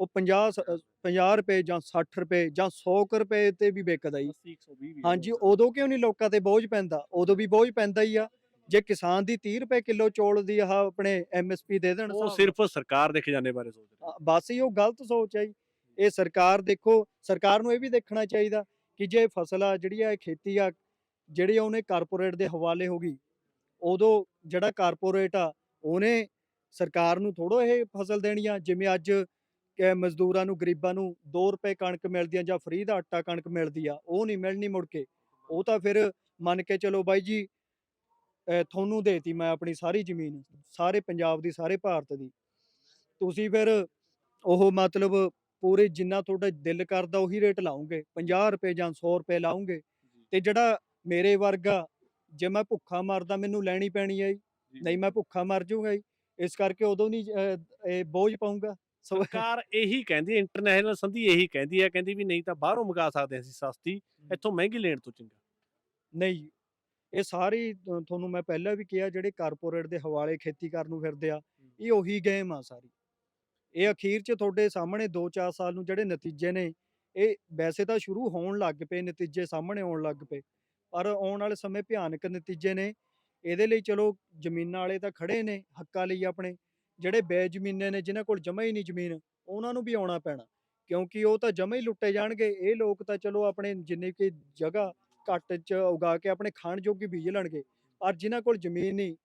ਉਹ 50 ਸ- ਅ, 50 ਰੁਪਏ ਜਾਂ 60 ਰੁਪਏ ਜਾਂ 100 ਕੁ ਰੁਪਏ ਤੇ ਵੀ ਵਿਕਦਾ ਜੀ। 80 120 ਵੀ ਹਾਂਜੀ ਉਦੋਂ ਕਿਉਂ ਨਹੀਂ ਲੋਕਾਂ ਤੇ ਬੋਝ ਪੈਂਦਾ? ਉਦੋਂ ਵੀ ਬੋਝ ਪੈਂਦਾ ਹੀ ਆ। ਜੇ ਕਿਸਾਨ ਦੀ 30 ਰੁਪਏ ਕਿਲੋ ਚੌਲ ਦੀ ਆਹ ਆਪਣੇ ਐਮਐਸਪੀ ਦੇ ਦੇਣ ਉਹ ਸਿਰਫ ਸਰਕਾਰ ਦੇ ਖਜ਼ਾਨੇ ਬਾਰੇ ਸੋਚ ਰਹੇ। ਬਸ ਹੀ ਉਹ ਗਲਤ ਸੋਚ ਹੈ ਜੀ। ਇਹ ਸਰਕਾਰ ਦੇਖੋ ਸਰਕਾਰ ਨੂੰ ਇਹ ਵੀ ਦੇਖਣਾ ਚਾਹੀਦਾ ਕਿ ਜੇ ਫਸਲ ਆ ਜਿਹੜੀ ਆ ਇਹ ਖੇਤੀ ਆ ਜਿਹੜੀ ਉਹਨੇ ਕਾਰਪੋਰੇਟ ਦੇ ਹਵਾਲੇ ਹੋ ਗਈ ਉਦੋਂ ਜਿਹੜਾ ਕਾਰਪੋਰੇਟ ਆ ਉਹਨੇ ਸਰਕਾਰ ਨੂੰ ਥੋੜੋ ਇਹ ਫਸਲ ਦੇਣੀ ਆ ਜਿਵੇਂ ਅੱਜ ਮਜ਼ਦੂਰਾਂ ਨੂੰ ਗਰੀਬਾਂ ਨੂੰ 2 ਰੁਪਏ ਕਣਕ ਮਿਲਦੀ ਆ ਜਾਂ ਫ੍ਰੀ ਦਾ ਆਟਾ ਕਣਕ ਮਿਲਦੀ ਆ ਉਹ ਨਹੀਂ ਮਿਲਣੀ ਮੁੜ ਕੇ। ਉਹ ਤਾਂ ਫਿਰ ਮੰਨ ਕੇ ਚਲੋ ਬਾਈ ਜੀ ਤੁਹਾਨੂੰ ਦੇਤੀ ਮੈਂ ਆਪਣੀ ਸਾਰੀ ਜ਼ਮੀਨ ਸਾਰੇ ਪੰਜਾਬ ਦੀ ਸਾਰੇ ਭਾਰਤ ਦੀ। ਤੁਸੀਂ ਫਿਰ ਉਹ ਮਤਲਬ ਪੂਰੇ ਜਿੰਨਾ ਤੁਹਾਡਾ ਦਿਲ ਕਰਦਾ ਉਹੀ ਰੇਟ ਲਾਉਂਗੇ 50 ਰੁਪਏ ਜਾਂ 100 ਰੁਪਏ ਲਾਉਂਗੇ ਤੇ ਜਿਹੜਾ ਮੇਰੇ ਵਰਗਾ ਜੇ ਮੈਂ ਭੁੱਖਾ ਮਰਦਾ ਮੈਨੂੰ ਲੈਣੀ ਪੈਣੀ ਹੈ ਜੀ। ਨਹੀਂ ਮੈਂ ਭੁੱਖਾ ਮਰ ਜਾਊਂਗਾ ਜੀ। ਇਸ ਕਰਕੇ ਉਦੋਂ ਨਹੀਂ ਅਹ, ਇਹ ਬੋਝ ਪਾਉਂਗਾ ਸੋ ਸਰਕਾਰ ਇਹੀ ਕਹਿੰਦੀ ਹੈ ਇੰਟਰਨੈਸ਼ਨਲ ਸੰਧੀ ਇਹੀ ਕਹਿੰਦੀ ਹੈ ਕਹਿੰਦੀ ਵੀ ਨਹੀਂ ਤਾਂ ਬਾਹਰੋਂ ਮੰਗਾ ਸਕਦੇ ਹਾਂ ਅਸੀਂ ਸਸਤੀ ਇੱਥੋਂ ਮਹਿੰਗੀ ਲੈਣ ਤੋਂ ਚੰਗਾ। ਨਹੀਂ। ਇਹ ਸਾਰੀ ਤੁਹਾਨੂੰ ਮੈਂ ਪਹਿਲਾਂ ਵੀ ਕਿਹਾ ਜਿਹੜੇ ਕਾਰਪੋਰੇਟ ਦੇ ਹਵਾਲੇ ਖੇਤੀ ਕਰਨ ਨੂੰ ਫਿਰਦੇ ਆ ਇਹ ਉਹੀ ਗੇਮ ਆ ਸਾਰੀ। ਇਹ ਅਖੀਰ 'ਚ ਤੁਹਾਡੇ ਸਾਹਮਣੇ 2-4 ਸਾਲ ਨੂੰ ਜਿਹੜੇ ਨਤੀਜੇ ਨੇ ਇਹ ਵੈਸੇ ਤਾਂ ਸ਼ੁਰੂ ਹੋਣ ਲੱਗ ਪਏ ਨਤੀਜੇ ਸਾਹਮਣੇ ਆਉਣ ਲੱਗ ਪਏ ਪਰ ਆਉਣ ਵਾਲੇ ਸਮੇਂ ਭਿਆਨਕ ਨਤੀਜੇ ਨੇ। ਇਹਦੇ ਲਈ ਚਲੋ ਜ਼ਮੀਨਾਂ ਵਾਲੇ ਤਾਂ ਖੜੇ ਨੇ ਹੱਕਾਂ ਲਈ ਆਪਣੇ, ਜਿਹੜੇ ਬੇਜ਼ਮੀਨੇ ਨੇ, ਜਿਨ੍ਹਾਂ ਕੋਲ ਜਮਾ ਹੀ ਨਹੀਂ ਜ਼ਮੀਨ, ਉਹਨਾਂ ਨੂੰ ਵੀ ਆਉਣਾ ਪੈਣਾ, ਕਿਉਂਕਿ ਉਹ ਤਾਂ ਜਮਾ ਹੀ ਲੁੱਟੇ ਜਾਣਗੇ, ਇਹ ਲੋਕ ਤਾਂ ਚਲੋ ਆਪਣੇ ਜਿੰਨੀ ਕਿ ਜਗ੍ਹਾ ਘੱਟ ਚ ਉਗਾ ਕੇ ਆਪਣੇ ਖਾਣ ਜੋਗੀ ਬੀਜ ਲੈਣਗੇ, ਪਰ ਜਿਨ੍ਹਾਂ ਕੋਲ ਜ਼ਮੀਨ ਨਹੀਂ,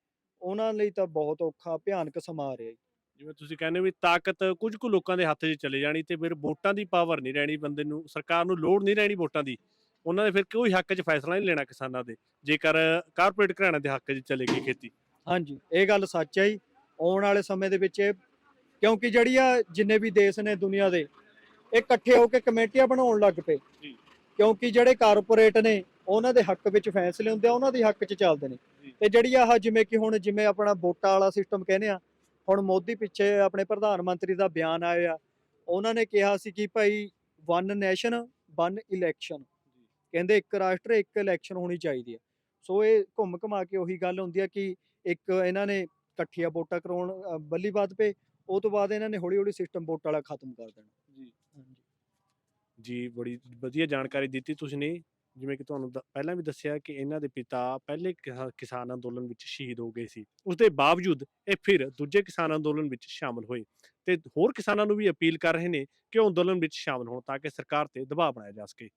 ਉਹਨਾਂ ਲਈ ਤਾਂ ਬਹੁਤ ਔਖਾ, ਭਿਆਨਕ ਸਮਾਂ ਰਿਹਾ ਜੀ। ਜਿਵੇਂ ਤੁਸੀਂ ਕਹਿੰਦੇ ਹੋ ਵੀ ਤਾਕਤ ਕੁਝ ਕੁ ਲੋਕਾਂ ਦੇ ਹੱਥ 'ਚ ਚਲੇ ਜਾਣੀ ਤੇ ਫਿਰ ਵੋਟਾਂ ਦੀ ਪਾਵਰ ਨਹੀਂ ਰਹਿਣੀ ਬੰਦੇ ਨੂੰ, ਸਰਕਾਰ ਨੂੰ ਲੋੜ ਨਹੀਂ ਰਹਿਣੀ ਵੋਟਾਂ ਦੀ। ਉਹਨਾਂ ਦੇ ਫਿਰ ਕੋਈ ਹੱਕ 'ਚ ਫੈਸਲਾ ਨਹੀਂ ਲੈਣਾ ਕਿਸਾਨਾਂ ਦੇ ਜੇਕਰ ਕਾਰਪੋਰੇਟ ਘਰਾਣਿਆਂ ਦੇ ਹੱਕ 'ਚ ਚਲੇਗੀ ਖੇਤੀ। ਹਾਂਜੀ ਇਹ ਗੱਲ ਸੱਚ ਹੈ ਜੀ। ਆਉਣ ਵਾਲੇ ਸਮੇਂ ਦੇ ਵਿੱਚ ਇਹ ਕਿਉਂਕਿ ਜਿਹੜੀ ਆ ਜਿੰਨੇ ਵੀ ਦੇਸ਼ ਨੇ ਦੁਨੀਆ ਦੇ ਇਹ ਇਕੱਠੇ ਹੋ ਕੇ ਕਮੇਟੀਆਂ ਬਣਾਉਣ ਲੱਗ ਪਏ। ਜੀ। ਕਿਉਂਕਿ ਜਿਹੜੇ ਕਾਰਪੋਰੇਟ ਨੇ ਉਹਨਾਂ ਦੇ ਹੱਕ ਵਿੱਚ ਫੈਸਲੇ ਹੁੰਦੇ ਆ ਉਹਨਾਂ ਦੇ ਹੱਕ 'ਚ ਚੱਲਦੇ ਨੇ। ਤੇ ਜਿਹੜੀ ਆਹ ਜਿਵੇਂ ਕਿ ਹੁਣ ਜਿਵੇਂ ਆਪਣਾ ਵੋਟਾਂ ਵਾਲਾ ਸਿਸਟਮ ਕਹਿੰਦੇ ਆ ਹੁਣ ਮੋਦੀ ਪਿੱਛੇ ਆਪਣੇ ਪ੍ਰਧਾਨ ਮੰਤਰੀ ਦਾ ਬਿਆਨ ਆਇਆ ਉਹਨਾਂ ਨੇ ਕਿਹਾ ਸੀ ਕਿ ਭਾਈ ਵਨ ਨੈਸ਼ਨ ਵਨ ਇਲੈਕਸ਼ਨ ਕਹਿੰਦੇ ਇੱਕ ਰਾਸ਼ਟਰ, ਇੱਕ ਇਲੈਕਸ਼ਨ ਹੋਣੀ ਚਾਹੀਦੀ ਹੈ। ਸੋ ਇਹ ਘੁੰਮ ਘਮਾ ਕੇ ਉਹੀ ਗੱਲ ਹੁੰਦੀ ਹੈ ਕਿ ਇੱਕ ਇਹਨਾਂ ਨੇ ਇਕੱਠੀਆਂ ਵੋਟਾਂ ਕਰਾਉਣ ਬੱਲੀਬਾਦ ਬੱਲੀ ਪਏ ਉਹ ਤੋਂ ਬਾਅਦ ਇਹਨਾਂ ਨੇ ਹੌਲੀ ਹੌਲੀ ਸਿਸਟਮ ਵੋਟ ਵਾਲਾ ਖਤਮ ਕਰ ਦੇਣਾ। ਜੀ। ਜੀ, ਬੜੀ ਵਧੀਆ ਜਾਣਕਾਰੀ ਦਿੱਤੀ ਤੁਸੀਂ ਨੇ। ਜਿਵੇਂ ਕਿ ਤੁਹਾਨੂੰ ਪਹਿਲਾਂ ਵੀ ਦੱਸਿਆ ਕਿ ਇਹਨਾਂ ਦੇ ਪਿਤਾ ਪਹਿਲੇ ਕਿਸਾਨ ਅੰਦੋਲਨ ਵਿੱਚ ਸ਼ਹੀਦ ਹੋ ਗਏ ਸੀ। ਉਸ ਦੇ ਬਾਵਜੂਦ ਇਹ ਫਿਰ ਦੂਜੇ ਕਿਸਾਨ ਅੰਦੋਲਨ ਵਿੱਚ ਸ਼ਾਮਲ ਹੋਏ। ਤੇ ਹੋਰ ਕਿਸਾਨਾਂ ਨੂੰ ਵੀ ਅਪੀਲ ਕਰ ਰਹੇ ਨੇ ਕਿ ਉਹ ਅੰਦੋਲਨ ਵਿੱਚ ਸ਼ਾਮਲ ਹੋਣ ਤਾਂ ਕਿ ਸਰਕਾਰ ਤੇ ਦਬਾਅ ਬਣਾਇਆ ਜਾ ਸਕੇ।